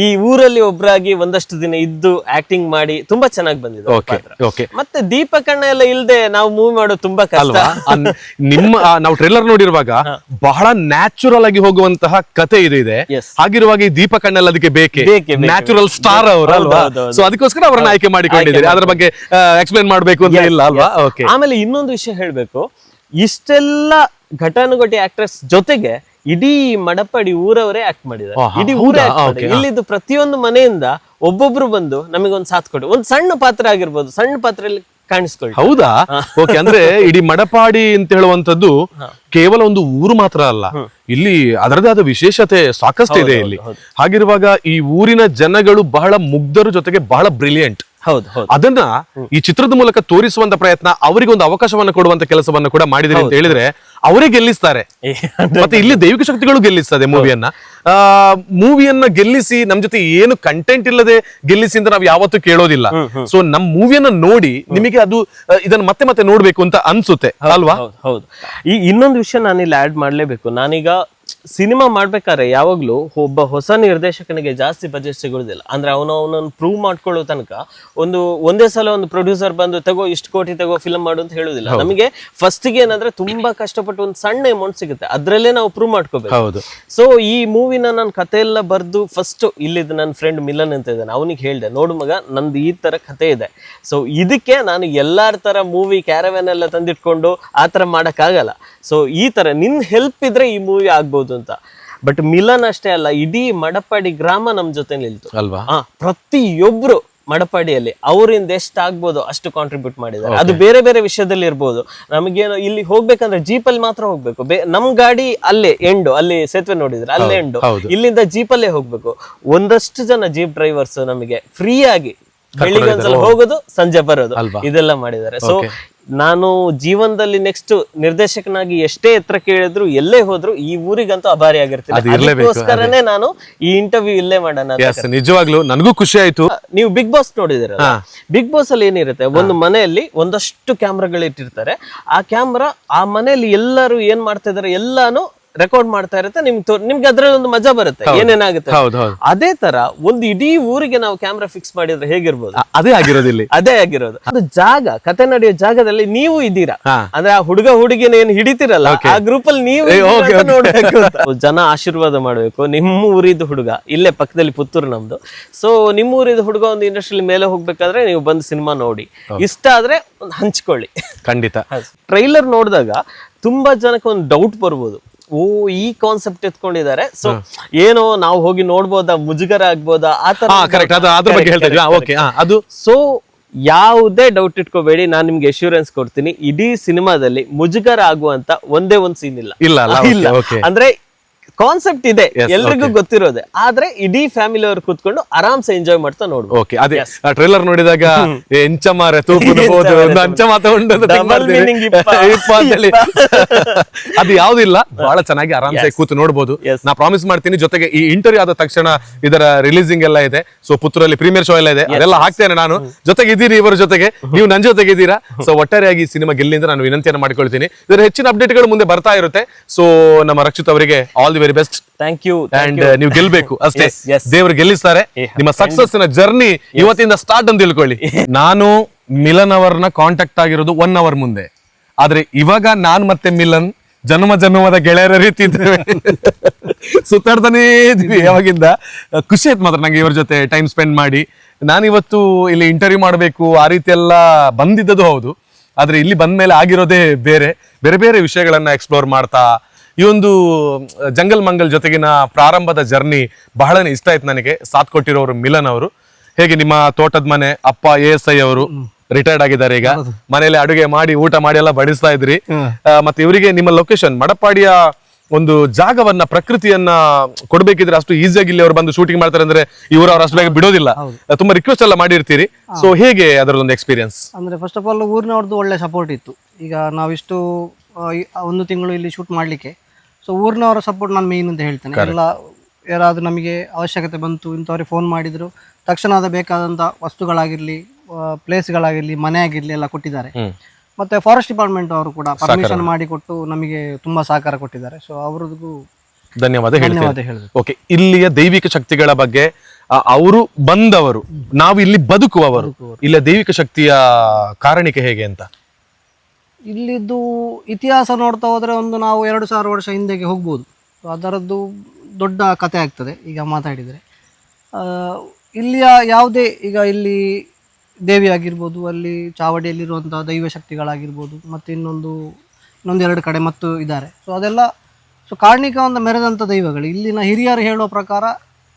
ಈ ಊರಲ್ಲಿ ಒಬ್ರಾಗಿ ಒಂದಷ್ಟು ದಿನ ಇದ್ದು ಆಕ್ಟಿಂಗ್ ಮಾಡಿ ತುಂಬಾ ಚೆನ್ನಾಗಿ ಬಂದಿದೆ ಓಕೆ ಪಾತ್ರ. ಓಕೆ ಮತ್ತೆ ದೀಪಕಣ್ಣ ಎಲ್ಲ ಇಲ್ದೆ ನಾವು ಮೂವ್ ಮಾಡೋದು ತುಂಬಾ ಕಷ್ಟ. ನಿಮ್ಮ ನಾವು ಟ್ರೇಲರ್ ನೋಡಿರುವಾಗ ಬಹಳ ನ್ಯಾಚುರಲ್ ಆಗಿ ಹೋಗುವಂತಹ ಕತೆ ಇದು ಇದೆ ಹಾಗಿರುವಾಗ ಈ ದೀಪ ಕಣ್ಣಲ್ಲಿ ಅದಕ್ಕೆ ಬೇಕೆ? ನ್ಯಾಚುರಲ್ ಸ್ಟಾರ್ ಅವರು ಅಲ್ವಾ. ಸೊ ಅದಕ್ಕೋಸ್ಕರ ಅವರನ್ನ ಆಯ್ಕೆ ಮಾಡಿಕೊಂಡಿದ್ದೀರಿ. ಅದರ ಬಗ್ಗೆ ಎಕ್ಸ್ಪ್ಲೇನ್ ಮಾಡಬೇಕು ಅಂತ ಇಲ್ಲ ಅಲ್ವಾ? ಓಕೆ ಆಮೇಲೆ ಇನ್ನೊಂದು ವಿಷಯ ಹೇಳ್ಬೇಕು. ಇಷ್ಟೆಲ್ಲ ಘಟಾನುಘಟಿ ಆಕ್ಟ್ರೆಸ್ ಜೊತೆಗೆ ಇಡೀ ಮಡಪಡಿ ಊರವರೇ ಆಕ್ಟ್ ಮಾಡಿದ್ದಾರೆ. ಇಡೀ ಊರ. ಇಲ್ಲಿದ್ದು ಪ್ರತಿಯೊಂದು ಮನೆಯಿಂದ ಒಬ್ಬೊಬ್ರು ಬಂದು ನಮಗೊಂದು ಸಾಥ್ ಕೊಟ್ಟು ಒಂದು ಸಣ್ಣ ಪಾತ್ರ ಆಗಿರ್ಬೋದು ಸಣ್ಣ ಪಾತ್ರೆಯಲ್ಲಿ ಕಾಣಿಸ್ಕೊಳ್ಳಿ ಹೌದಾ? ಓಕೆ ಅಂದ್ರೆ ಇಡೀ ಮಡಪಾಡಿ ಅಂತ ಹೇಳುವಂತದ್ದು ಕೇವಲ ಒಂದು ಊರು ಮಾತ್ರ ಅಲ್ಲ. ಇಲ್ಲಿ ಅದರದೇ ಆದ ವಿಶೇಷತೆ ಸಾಕಷ್ಟು ಇದೆ ಇಲ್ಲಿ. ಹಾಗಿರುವಾಗ ಈ ಊರಿನ ಜನಗಳು ಬಹಳ ಮುಗ್ಧರ ಜೊತೆಗೆ ಬಹಳ ಬ್ರಿಲಿಯಂಟ್ ಹೌದು ಹೌದು. ಅದನ್ನ ಈ ಚಿತ್ರದ ಮೂಲಕ ತೋರಿಸುವಂತ ಪ್ರಯತ್ನ ಅವರಿಗೆ ಒಂದು ಅವಕಾಶವನ್ನ ಕೊಡುವಂತ ಕೆಲಸವನ್ನ ಕೂಡ ಮಾಡಿದಿರಿ ಅಂತ ಹೇಳಿದ್ರೆ ಅವರೇ ಗೆಲ್ಲಿಸ್ತಾರೆ. ಮತ್ತೆ ಇಲ್ಲಿ ದೈವಿಕ ಶಕ್ತಿಗಳು ಗೆಲ್ಲಿಸ್ತದೆ ಮೂವಿಯನ್ನ. ಆ ಮೂವಿಯನ್ನ ಗೆಲ್ಲಿಸಿ ನಮ್ ಜೊತೆ ಏನು ಕಂಟೆಂಟ್ ಇಲ್ಲದೆ ಗೆಲ್ಲಿಸಿ ಅಂತ ನಾವು ಯಾವತ್ತೂ ಕೇಳೋದಿಲ್ಲ. ಸೊ ನಮ್ ಮೂವಿಯನ್ನ ನೋಡಿ ನಿಮಗೆ ಅದು ಇದನ್ನ ಮತ್ತೆ ಮತ್ತೆ ನೋಡ್ಬೇಕು ಅಂತ ಅನ್ಸುತ್ತೆ. ಅಲ್ವಾ? ಹೌದು ಈ ಇನ್ನೊಂದು ವಿಷಯ ಇಲ್ಲಿ ಆಡ್ ಮಾಡ್ಲೇಬೇಕು. ನಾನೀಗ ಸಿನಿಮಾ ಮಾಡ್ಬೇಕಾದ್ರೆ ಯಾವಾಗ್ಲೂ ಒಬ್ಬ ಹೊಸ ನಿರ್ದೇಶಕನಿಗೆ ಜಾಸ್ತಿ ಬಜೆಟ್ ಸಿಗೋದಿಲ್ಲ. ಅಂದ್ರೆ ಅವನು ಅವನನ್ನು ಪ್ರೂವ್ ಮಾಡ್ಕೊಳ್ಳೋ ತನಕ ಒಂದು ಒಂದೇ ಸಲ ಒಂದು ಪ್ರೊಡ್ಯೂಸರ್ ಬಂದು ತಗೋ ಇಷ್ಟು ಕೋಟಿ ತಗೋ ಫಿಲ್ಮ್ ಮಾಡು ಅಂತ ಹೇಳುದಿಲ್ಲ. ನಮಗೆ ಫಸ್ಟ್ಗೆ ಏನಂದ್ರೆ ತುಂಬಾ ಕಷ್ಟಪಟ್ಟು ಒಂದು ಸಣ್ಣ ಅಮೌಂಟ್ ಸಿಗುತ್ತೆ. ಅದ್ರಲ್ಲೇ ನಾವು ಪ್ರೂವ್ ಮಾಡ್ಕೋಬೇಕು. ಹೌದು. ಸೊ ಈ ಮೂವಿನ ನಾನು ಕತೆ ಎಲ್ಲ ಬರೆದು ಫಸ್ಟ್ ಇಲ್ಲಿದ್ದು ನನ್ನ ಫ್ರೆಂಡ್ ಮಿಲನ್ ಅಂತ ಇದ್ದಾನೆ. ಅವನಿಗೆ ಹೇಳ್ದೆ ನೋಡು ಮಗ ನಂದು ಈ ತರ ಕತೆ ಇದೆ. ಸೊ ಇದಕ್ಕೆ ನಾನು ಎಲ್ಲಾರ ತರ ಮೂವಿ ಕ್ಯಾರವೆನ್ ಎಲ್ಲ ತಂದಿಟ್ಕೊಂಡು ಆ ತರ ಮಾಡಕ್ಕಾಗಲ್ಲ. ಸೊ ಈ ತರ ನಿನ್ ಹೆಲ್ಪ್ ಇದ್ರೆ ಈ ಮೂವಿ ಆಗ್ಬೋದು. ಅಂತ. ಬಟ್ ಮಿಲನ್ ಅಷ್ಟೇ ಅಲ್ಲ ಇಡೀ ಮಡಪಾಡಿ ಗ್ರಾಮ ನಮ್ ಜೊತೆ ನಿಲ್ತು. ಅಲ್ವಾ? ಹಾ ಪ್ರತಿಯೊಬ್ರು ಮಡಪಾಡಿಯಲ್ಲಿ ಅವರಿಂದ ಎಷ್ಟು ಆಗ್ಬೋದು ಅಷ್ಟು ಕಾಂಟ್ರಿಬ್ಯೂಟ್ ಮಾಡಿದ್ದಾರೆ. ಅದು ಬೇರೆ ಬೇರೆ ವಿಷಯದಲ್ಲಿ ಇರ್ಬೋದು. ನಮಗೇನು ಇಲ್ಲಿ ಹೋಗ್ಬೇಕಂದ್ರೆ ಜೀಪಲ್ಲಿ ಮಾತ್ರ ಹೋಗ್ಬೇಕು. ಬೇ- ನಮ್ ಗಾಡಿ ಅಲ್ಲೇ ಎಂಡು ಅಲ್ಲಿ ಸೇತುವೆ ನೋಡಿದ್ರೆ ಅಲ್ಲೇ ಎಂಡು. ಇಲ್ಲಿಂದ ಜೀಪಲ್ಲೇ ಹೋಗ್ಬೇಕು. ಒಂದಷ್ಟು ಜನ ಜೀಪ್ ಡ್ರೈವರ್ಸ್ ನಮಗೆ ಫ್ರೀ ಆಗಿ ಬೆಳಿಗ್ಗೆ ಒಂದ್ಸಲ ಹೋಗೋದು ಸಂಜೆ ಬರೋದು. ಇದೆಲ್ಲ ಮಾಡಿದ್ದಾರೆ. ಸೊ ನಾನು ಜೀವನದಲ್ಲಿ ನೆಕ್ಸ್ಟ್ ನಿರ್ದೇಶಕನಾಗಿ ಎಷ್ಟೇ ಎತ್ತರ ಕೇಳಿದ್ರು ಎಲ್ಲೇ ಹೋದ್ರು ಈ ಊರಿಗಂತೂ ಅಭಾರಿ ಆಗಿರ್ತೀನಿ. ಅದಕ್ಕೋಸ್ಕರನೇ ನಾನು ಈ ಇಂಟರ್ವ್ಯೂ ಇಲ್ಲೇ ಮಾಡೋಣ ನಿಜವಾಗ್ಲೂ ನನಗೂ ಖುಷಿ ಆಯ್ತು. ನೀವು ಬಿಗ್ ಬಾಸ್ ನೋಡಿದಿರ ಬಿಗ್ ಬಾಸ್ ಅಲ್ಲಿ ಏನಿರುತ್ತೆ? ಒಂದು ಮನೆಯಲ್ಲಿ ಒಂದಷ್ಟು ಕ್ಯಾಮ್ರಾಗಳು ಇಟ್ಟಿರ್ತಾರೆ ಆ ಕ್ಯಾಮ್ರಾ ಆ ಮನೆಯಲ್ಲಿ ಎಲ್ಲರೂ ಏನ್ ಮಾಡ್ತಾ ಇದಾರೆ? ಎಲ್ಲಾನು ರೆಕಾರ್ಡ್ ಮಾಡ್ತಾ ಇರುತ್ತೆ ನಿಮ್ ನಿಮ್ಗೆ ಅದ್ರಲ್ಲಿ ಒಂದು ಮಜಾ ಬರುತ್ತೆ ಏನೇನಾಗುತ್ತೆ? ಅದೇ ತರ ಒಂದು ಇಡೀ ಊರಿಗೆ ನಾವು ಕ್ಯಾಮ್ರಾ ಫಿಕ್ಸ್ ಮಾಡಿದ್ರೆ ಹೇಗಿರ್ಬೋದು? ಅದೇ ಆಗಿರೋದಿಲ್ಲ ಅದೇ ಆಗಿರೋದು. ಅದು ಜಾಗ ಕತೆ ನಡೆಯೋ ಜಾಗದಲ್ಲಿ ನೀವು ಇದ್ದೀರಾ. ಅಂದ್ರೆ ಆ ಹುಡುಗ ಹುಡುಗಿನ ಏನ್ ಹಿಡಿತಿರಲ್ಲ ಆ ಗ್ರೂಪ್ ಅಲ್ಲಿ ನೀವು. ನೋಡ್ಬೇಕು. ಜನ ಆಶೀರ್ವಾದ ಮಾಡ್ಬೇಕು. ನಿಮ್ಮ ಊರಿದ ಹುಡುಗ ಇಲ್ಲೇ ಪಕ್ಕದಲ್ಲಿ ಪುತ್ತೂರು ನಮ್ದು. ಸೊ ನಿಮ್ಮ ಊರಿದ ಹುಡುಗ ಒಂದು ಇಂಡಸ್ಟ್ರಿಯಲ್ಲಿ ಮೇಲೆ ಹೋಗ್ಬೇಕಾದ್ರೆ ನೀವು ಬಂದು ಸಿನಿಮಾ ನೋಡಿ. ಇಷ್ಟ ಆದ್ರೆ ಒಂದು ಹಂಚ್ಕೊಳ್ಳಿ. ಖಂಡಿತ. ಟ್ರೈಲರ್ ನೋಡಿದಾಗ ತುಂಬಾ ಜನಕ್ಕೆ ಒಂದು ಡೌಟ್ ಬರ್ಬೋದು. ಓ ಈ ಕಾನ್ಸೆಪ್ಟ್ ಎತ್ಕೊಂಡಿದ್ದಾರೆ. ಸೊ ಏನೋ ನಾವು ಹೋಗಿ ನೋಡ್ಬೋದಾ ಮುಜುಗರ ಆಗ್ಬೋದಾ ಅದು ಸೊ ಯಾವುದೇ ಡೌಟ್ ಇಟ್ಕೋಬೇಡಿ ನಾನು ನಿಮ್ಗೆ ಎಶ್ಯೂರೆನ್ಸ್ ಕೊಡ್ತೀನಿ. ಇಡೀ ಸಿನಿಮಾದಲ್ಲಿ ಮುಜುಗರ ಆಗುವಂತ ಒಂದೇ ಒಂದ್ ಸೀನ್ ಇಲ್ಲ. ಇಲ್ಲ ಅಂದ್ರೆ ಕಾನ್ಸೆಪ್ಟ್ ಇದೆ. ಎಲ್ರಿಗೂ ಗೊತ್ತಿರೋದೆ. ಆದ್ರೆ ಇಡೀ ಫ್ಯಾಮಿಲಿ ಅವ್ರು ಕೂತ್ಕೊಂಡು ಆರಾಮ್ಸೆ ಎಂಜಾಯ್ ಮಾಡ್ತಾ ನೋಡ್ಬೋದು. ಓಕೆ ಅದೇ ಟ್ರೇಲರ್ ನೋಡಿದಾಗ ಎಂಚ ಮಾರೆ ತೂಪು ಒಂದು ಅಂಚ. ಅದು ಯಾವ್ದಿಲ್ಲ ಬಹಳ ಚೆನ್ನಾಗಿ ಆರಾಮ್ಸೆ ಕೂತು ನೋಡ್ಬೋದು. ನಾ ಪ್ರಾಮಿಸ್ ಮಾಡ್ತೀನಿ ಜೊತೆಗೆ ಈ ಇಂಟರ್ವ್ಯೂ ಆದ ತಕ್ಷಣ ಇದರ ರಿಲೀಸಿಂಗ್ ಎಲ್ಲ ಇದೆ. ಸೊ ಪುತ್ತೂರಲ್ಲಿ ಪ್ರೀಮಿಯರ್ ಶೋ ಎಲ್ಲ ಇದೆ. ಅದೆಲ್ಲ ಹಾಕ್ತೇನೆ ನಾನು. ಜೊತೆಗೆ ಇದ್ದೀರಿ ಇವರ ಜೊತೆಗೆ. ನೀವು ನನ್ನ ಜೊತೆಗೆ ಇದ್ದೀರಾ ಸೊ ಒಟ್ಟಾರೆಯಾಗಿ ಈ ಸಿನಿಮಾ ಗೆಲ್ಲಿಂದ ನಾನು ವಿನಂತಿಯನ್ನು ಮಾಡ್ಕೊಳ್ತೀನಿ. ಇದರ ಹೆಚ್ಚಿನ ಅಪ್ಡೇಟ್ಗಳು ಮುಂದೆ ಬರ್ತಾ ಇರುತ್ತೆ. ಸೊ ನಮ್ಮ ರಕ್ಷಿತ್ ಅವರಿಗೆ all the very best thank you and ನೀವು ಗೆಲ್ಬೇಕು. ಅಷ್ಟೇ. ದೇವರು ಗೆಲ್ಲಿಸ್ತಾರೆ. ನಿಮ್ಮ ಸಕ್ಸಸ್ನ ಜರ್ನಿ ಇವತ್ತಿಂದ ಸ್ಟಾರ್ಟ್ ಅಂತ ತಿಳ್ಕೊಳ್ಳಿ. ನಾನು ಮಿಲನ್ ಅವರ್ನ ಕಾಂಟ್ಯಾಕ್ಟ್ ಆಗಿರೋದು ಒನ್ ಅವರ್ ಮುಂದೆ. ಆದ್ರೆ ಇವಾಗ ನಾನ್ ಮತ್ತೆ ಮಿಲನ್ ಜನ್ಮ ಜನ್ಮದ ಗೆಳೆಯರ ರೀತಿ ಇದ್ದೇವೆ. ಸುತ್ತಾಡ್ತಾನೇ ಇದ್ವಿ ಯಾವಾಗಿಂದ. ಖುಷಿ ಆಯ್ತು ಮಾತ್ರ ನಂಗೆ ಇವ್ರ ಜೊತೆ ಟೈಮ್ ಸ್ಪೆಂಡ್ ಮಾಡಿ. ನಾನಿವತ್ತು ಇಲ್ಲಿ ಇಂಟರ್ವ್ಯೂ ಮಾಡಬೇಕು ಆ ರೀತಿ ಎಲ್ಲ ಬಂದಿದ್ದದು ಹೌದು. ಆದ್ರೆ ಇಲ್ಲಿ ಬಂದ್ಮೇಲೆ ಆಗಿರೋದೇ ಬೇರೆ. ಬೇರೆ ಬೇರೆ ವಿಷಯಗಳನ್ನ ಎಕ್ಸ್ಪ್ಲೋರ್ ಮಾಡ್ತಾ ಈ ಒಂದು ಜಂಗಲ್ ಮಂಗಲ್ ಜೊತೆಗಿನ ಪ್ರಾರಂಭದ ಜರ್ನಿ ಬಹಳನೇ ಇಷ್ಟ ಆಯ್ತು ನನಗೆ. ಸಾಥ್ ಕೊಟ್ಟಿರೋರು ಮಿಲನ್ ಅವರು. ಹೇಗೆ ನಿಮ್ಮ ತೋಟದ ಮನೆ ಅಪ್ಪ ಎ ಎಸ್ ಐ ಅವರು ರಿಟೈರ್ಡ್ ಆಗಿದ್ದಾರೆ ಈಗ. ಮನೆಯಲ್ಲಿ ಅಡುಗೆ ಮಾಡಿ ಊಟ ಮಾಡಿ ಎಲ್ಲ ಬಡಿಸ್ತಾ ಇದ್ರಿ. ಮತ್ತೆ ಇವರಿಗೆ ನಿಮ್ಮ ಲೊಕೇಶನ್ ಮಡಪಾಡಿಯ ಒಂದು ಜಾಗವನ್ನ ಪ್ರಕೃತಿಯನ್ನ ಕೊಡ್ಬೇಕಿದ್ರೆ ಅಷ್ಟು ಈಸಿಯಾಗಿ ಇಲ್ಲಿ ಅವರು ಬಂದು ಶೂಟಿಂಗ್ ಮಾಡ್ತಾರೆ ಅಂದ್ರೆ ಇವರು ಅವ್ರ ಅಷ್ಟು ಬೇಗ ಬಿಡೋದಿಲ್ಲ ತುಂಬಾ ರಿಕ್ವೆಸ್ಟ್ ಎಲ್ಲ ಮಾಡಿರ್ತೀರಿ. ಸೊ ಹೇಗೆ ಅದರದೊಂದು ಎಕ್ಸ್ಪೀರಿಯನ್ಸ್ ಅಂದ್ರೆ ಫಸ್ಟ್ ಆಫ್ ಆಲ್ ಊರಿನವ್ರದ್ದು ಒಳ್ಳೆ ಸಪೋರ್ಟ್ ಇತ್ತು. ಈಗ ನಾವಿಷ್ಟು ಒಂದು ತಿಂಗಳು ಇಲ್ಲಿ ಶೂಟ್ ಮಾಡಲಿಕ್ಕೆ. ಸೊ ಊರಿನವರ ಸಪೋರ್ಟ್ ನಾನು ಮೇನ್ ಅಂತ ಹೇಳ್ತೇನೆ. ಎಲ್ಲ ಯಾರಾದರೂ ನಮಗೆ ಅವಶ್ಯಕತೆ ಬಂತು ಇಂಥವ್ರಿಗೆ ಫೋನ್ ಮಾಡಿದ್ರು ತಕ್ಷಣ ಅದ ಬೇಕಾದಂಥ ವಸ್ತುಗಳಾಗಿರಲಿ ಪ್ಲೇಸ್ಗಳಾಗಿರಲಿ ಮನೆ ಆಗಿರಲಿ ಎಲ್ಲ ಕೊಟ್ಟಿದ್ದಾರೆ. ಮತ್ತೆ ಫಾರೆಸ್ಟ್ ಡಿಪಾರ್ಟ್ಮೆಂಟ್ ಅವರು ಕೂಡ ಪರ್ಮಿಷನ್ ಮಾಡಿಕೊಟ್ಟು ನಮಗೆ ತುಂಬಾ ಸಹಕಾರ ಕೊಟ್ಟಿದ್ದಾರೆ. ಸೊ ಅವ್ರದ್ದು ಧನ್ಯವಾದ ಓಕೆ ಇಲ್ಲಿಯ ದೈವಿಕ ಶಕ್ತಿಗಳ ಬಗ್ಗೆ ಅವರು ಬಂದವರು ನಾವು ಇಲ್ಲಿ ಬದುಕುವವರು. ಇಲ್ಲ ದೈವಿಕ ಶಕ್ತಿಯ ಕಾರಣಿಕೆ ಹೇಗೆ ಅಂತ? ಇಲ್ಲಿದ್ದು ಇತಿಹಾಸ ನೋಡ್ತಾ ಹೋದರೆ ಒಂದು ನಾವು ಎರಡು ಸಾವಿರ ವರ್ಷ ಹಿಂದೆಗೆ ಹೋಗ್ಬೋದು. ಸೊ ಅದರದ್ದು ದೊಡ್ಡ ಕತೆ ಆಗ್ತದೆ ಈಗ ಮಾತಾಡಿದರೆ. ಇಲ್ಲಿಯ ಯಾವುದೇ ಈಗ ಇಲ್ಲಿ ದೇವಿ ಆಗಿರ್ಬೋದು ಅಲ್ಲಿ ಚಾವಡಿಯಲ್ಲಿರುವಂಥ ದೈವ ಶಕ್ತಿಗಳಾಗಿರ್ಬೋದು ಮತ್ತು ಇನ್ನೊಂದು ಇನ್ನೊಂದೆರಡು ಕಡೆ ಮತ್ತು ಇದ್ದಾರೆ. ಸೊ ಅದೆಲ್ಲ ಸೊ ಕಾರಣಿಕವನ್ನು ಮೆರೆದಂಥ ದೈವಗಳು. ಇಲ್ಲಿನ ಹಿರಿಯರು ಹೇಳೋ ಪ್ರಕಾರ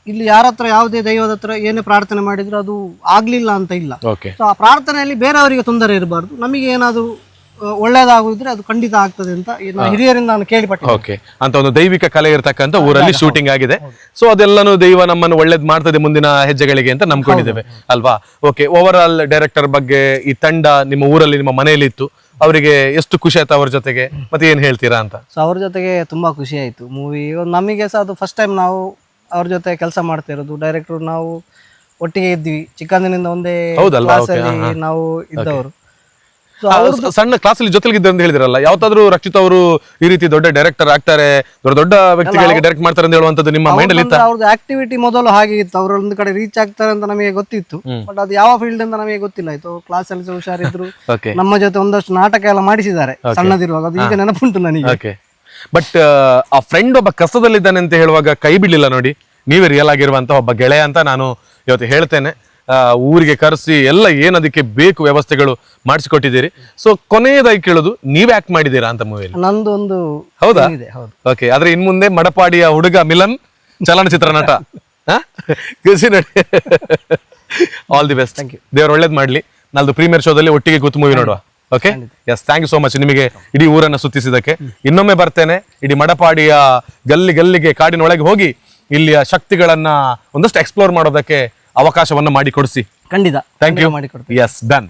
ಇಲ್ಲಿ ಯಾರ ಹತ್ರ ಯಾವುದೇ ದೈವದ ಹತ್ರ ಏನೇ ಪ್ರಾರ್ಥನೆ ಮಾಡಿದ್ರು ಅದು ಆಗಲಿಲ್ಲ ಅಂತ ಇಲ್ಲ. ಓಕೆ ಸೊ ಆ ಪ್ರಾರ್ಥನೆಯಲ್ಲಿ ಬೇರೆಯವರಿಗೆ ತೊಂದರೆ ಇರಬಾರ್ದು. ನಮಗೆ ಏನಾದರೂ ಆ, ಒಳ್ಳೇದಾಗುದಿದ್ರೆ ಅದು ಖಂಡಿತ ಆಗ್ತದೆ ಅಂತ ನಾನು ಹಿರಿಯರಿಂದ ನಾನು ಕೇಳಿಪಟ್ಟೆ ಓಕೆ ಅಂತ ಒಂದು ದೈವಿಕ ಕಲೆ ಇರತಕ್ಕಂತ ಊರಲ್ಲಿ ಶೂಟಿಂಗ್ ಆಗಿದೆ. ಸೊ ಅದೆಲ್ಲಾನು ದೈವ ನಮ್ಮನ್ನು ಒಳ್ಳೇದ್ ಮಾಡ್ತದೆ ಮುಂದಿನ ಹೆಜ್ಜೆಗಳಿಗೆ ಅಂತ ನಂಬ್ಕೊಂಡಿದ್ದೇವೆ. ಅಲ್ವಾ? ಓಕೆ ಓವರ್ ಆಲ್ ಡೈರೆಕ್ಟರ್ ಬಗ್ಗೆ ಈ ತಂಡ ನಿಮ್ಮ ಊರಲ್ಲಿ ನಿಮ್ಮ ಮನೆಯಲ್ಲಿ ಇತ್ತು. ಅವರಿಗೆ ಎಷ್ಟು ಖುಷಿ ಆಯ್ತು ಅವ್ರ ಜೊತೆಗೆ? ಮತ್ತೆ ಏನ್ ಹೇಳ್ತೀರಾ ಅಂತ? ಸೊ ಅವ್ರ ಜೊತೆಗೆ ತುಂಬಾ ಖುಷಿ ಆಯ್ತು. ಮೂವಿ ನಮಗೆ ಸಹ ಅದು ಫಸ್ಟ್ ಟೈಮ್ ನಾವು ಅವ್ರ ಜೊತೆ ಕೆಲಸ ಮಾಡ್ತಾ ಇರೋದು. ಡೈರೆಕ್ಟರ್ ನಾವು ಒಟ್ಟಿಗೆ ಇದ್ವಿ. ಚಿಕ್ಕಂದಿನಿಂದ ಒಂದೇ ಹೌದಲ್ವಾ? class Okay, ಅಲ್ಲಿ ಹಾ, ಹಾ. ನಾವು ಇದ್ದವರು. ಸೊ ಕ್ಲಾಸ್ ಅಲ್ಲಿ ಜೊತೆಗೆ ಕ್ಲಾಸಲ್ಲಿ ಅಂತ ಹೇಳಿದ್ರಲ್ಲ ಯಾವತ್ತಾದ್ರೂ ರಕ್ಷಿತ್ ಅವರು ಈ ರೀತಿ ದೊಡ್ಡ ಡೈರೆಕ್ಟರ್ ಆಗ್ತಾರೆ ದೊಡ್ಡ ದೊಡ್ಡ ವ್ಯಕ್ತಿಗಳಿಗೆ ಡೈರೆಕ್ಟ್ ಮಾಡ್ತಾರೆ ಅಂತ ಹೇಳುವಂತದ್ದು ನಿಮ್ಮ ಮೈಂಡ್ ಅಲ್ಲಿ ಅವ್ರದ್ದು ಆಕ್ಟಿವಿಟಿ ಮೊದಲು ಹಾಗೆ ಇತ್ತು ಅವ್ರ ಒಂದು ಕಡೆ ರೀಚ್ ಆಗ್ತಾರೆ ಅಂತ ನಮಗೆ ಗೊತ್ತಿತ್ತು ಬಟ್ ಅದು ಯಾವ ಫೀಲ್ಡ್ ಅಂತ ನಮಗೆ ಗೊತ್ತಿಲ್ಲ ಆಯ್ತು ಕ್ಲಾಸ್ ಅಲ್ಲಿ ಹುಷಾರಿದ್ರು ನಮ್ಮ ಜೊತೆ ಒಂದಷ್ಟು ನಾಟಕ ಎಲ್ಲ ಮಾಡಿಸಿದ್ದಾರೆ ಸಣ್ಣದಿರುವಾಗ ಅದು ಈಗ ನೆನಪುಂಟು ನನಗೆ. ಬಟ್ ಆ ಫ್ರೆಂಡ್ ಒಬ್ಬ ಕಸದಲ್ಲಿದ್ದಾನೆ ಅಂತ ಹೇಳುವಾಗ ಕೈ ಬಿಡ್ಲಿಲ್ಲ ನೋಡಿ ನೀವೇ ರಿಯಲ್ ಆಗಿರುವಂತಹ ಒಬ್ಬ ಗೆಳೆಯ ಅಂತ ನಾನು ಇವತ್ತು ಹೇಳ್ತೇನೆ. ಊರಿಗೆ ಕರೆಸಿ ಎಲ್ಲ ಏನು ಅದಕ್ಕೆ ಬೇಕು ವ್ಯವಸ್ಥೆಗಳು ಮಾಡಿಸಿಕೊಟ್ಟಿದ್ದೀರಿ. ಸೊ ಕೊನೆಯದಾಗಿ ಕೇಳೋದು ನೀವ್ ಆಕ್ಟ್ ಮಾಡಿದ್ದೀರಾ ಅಂತ ಮೂವಿಯಲ್ಲಿ ನಂದೊಂದು ಹೌದಾ? ಇದೆ ಹೌದು. ಓಕೆ ಆದ್ರೆ ಇನ್ ಮುಂದೆ ಮಡಪಾಡಿಯ ಹುಡುಗ ಮಿಲನ್ ಚಲನಚಿತ್ರ ನಟ? ಖುಷಿ ನೋಡಿ. ಆಲ್ ದಿ ಬೆಸ್ಟ್ ದೇವ್ರ ಒಳ್ಳೇದ್ ಮಾಡ್ಲಿ. ನಾಲ್ದು ಪ್ರೀಮಿಯರ್ ಶೋದಲ್ಲಿ ಒಟ್ಟಿಗೆ ಕೂತು ಮೂವಿ ನೋಡುವ. Okay yes thank you so much ನಿಮಗೆ ಇಡೀ ಊರನ್ನ ಸುತ್ತಿಸಿದಕ್ಕೆ ಇನ್ನೊಮ್ಮೆ ಬರ್ತೇನೆ. ಇಡೀ ಮಡಪಾಡಿಯ ಗಲ್ಲಿ ಗಲ್ಲಿಗೆ ಕಾಡಿನೊಳಗೆ ಹೋಗಿ ಇಲ್ಲಿಯ ಶಕ್ತಿಗಳನ್ನ ಒಂದಷ್ಟು ಎಕ್ಸ್ಪ್ಲೋರ್ ಮಾಡೋದಕ್ಕೆ ಅವಕಾಶವನ್ನ ಮಾಡಿಕೊಡಿಸಿ. ಖಂಡಿತ. ಥ್ಯಾಂಕ್ ಯು ಮಾಡಿಕೊಡ್ತೀನಿ ಎಸ್ ಡನ್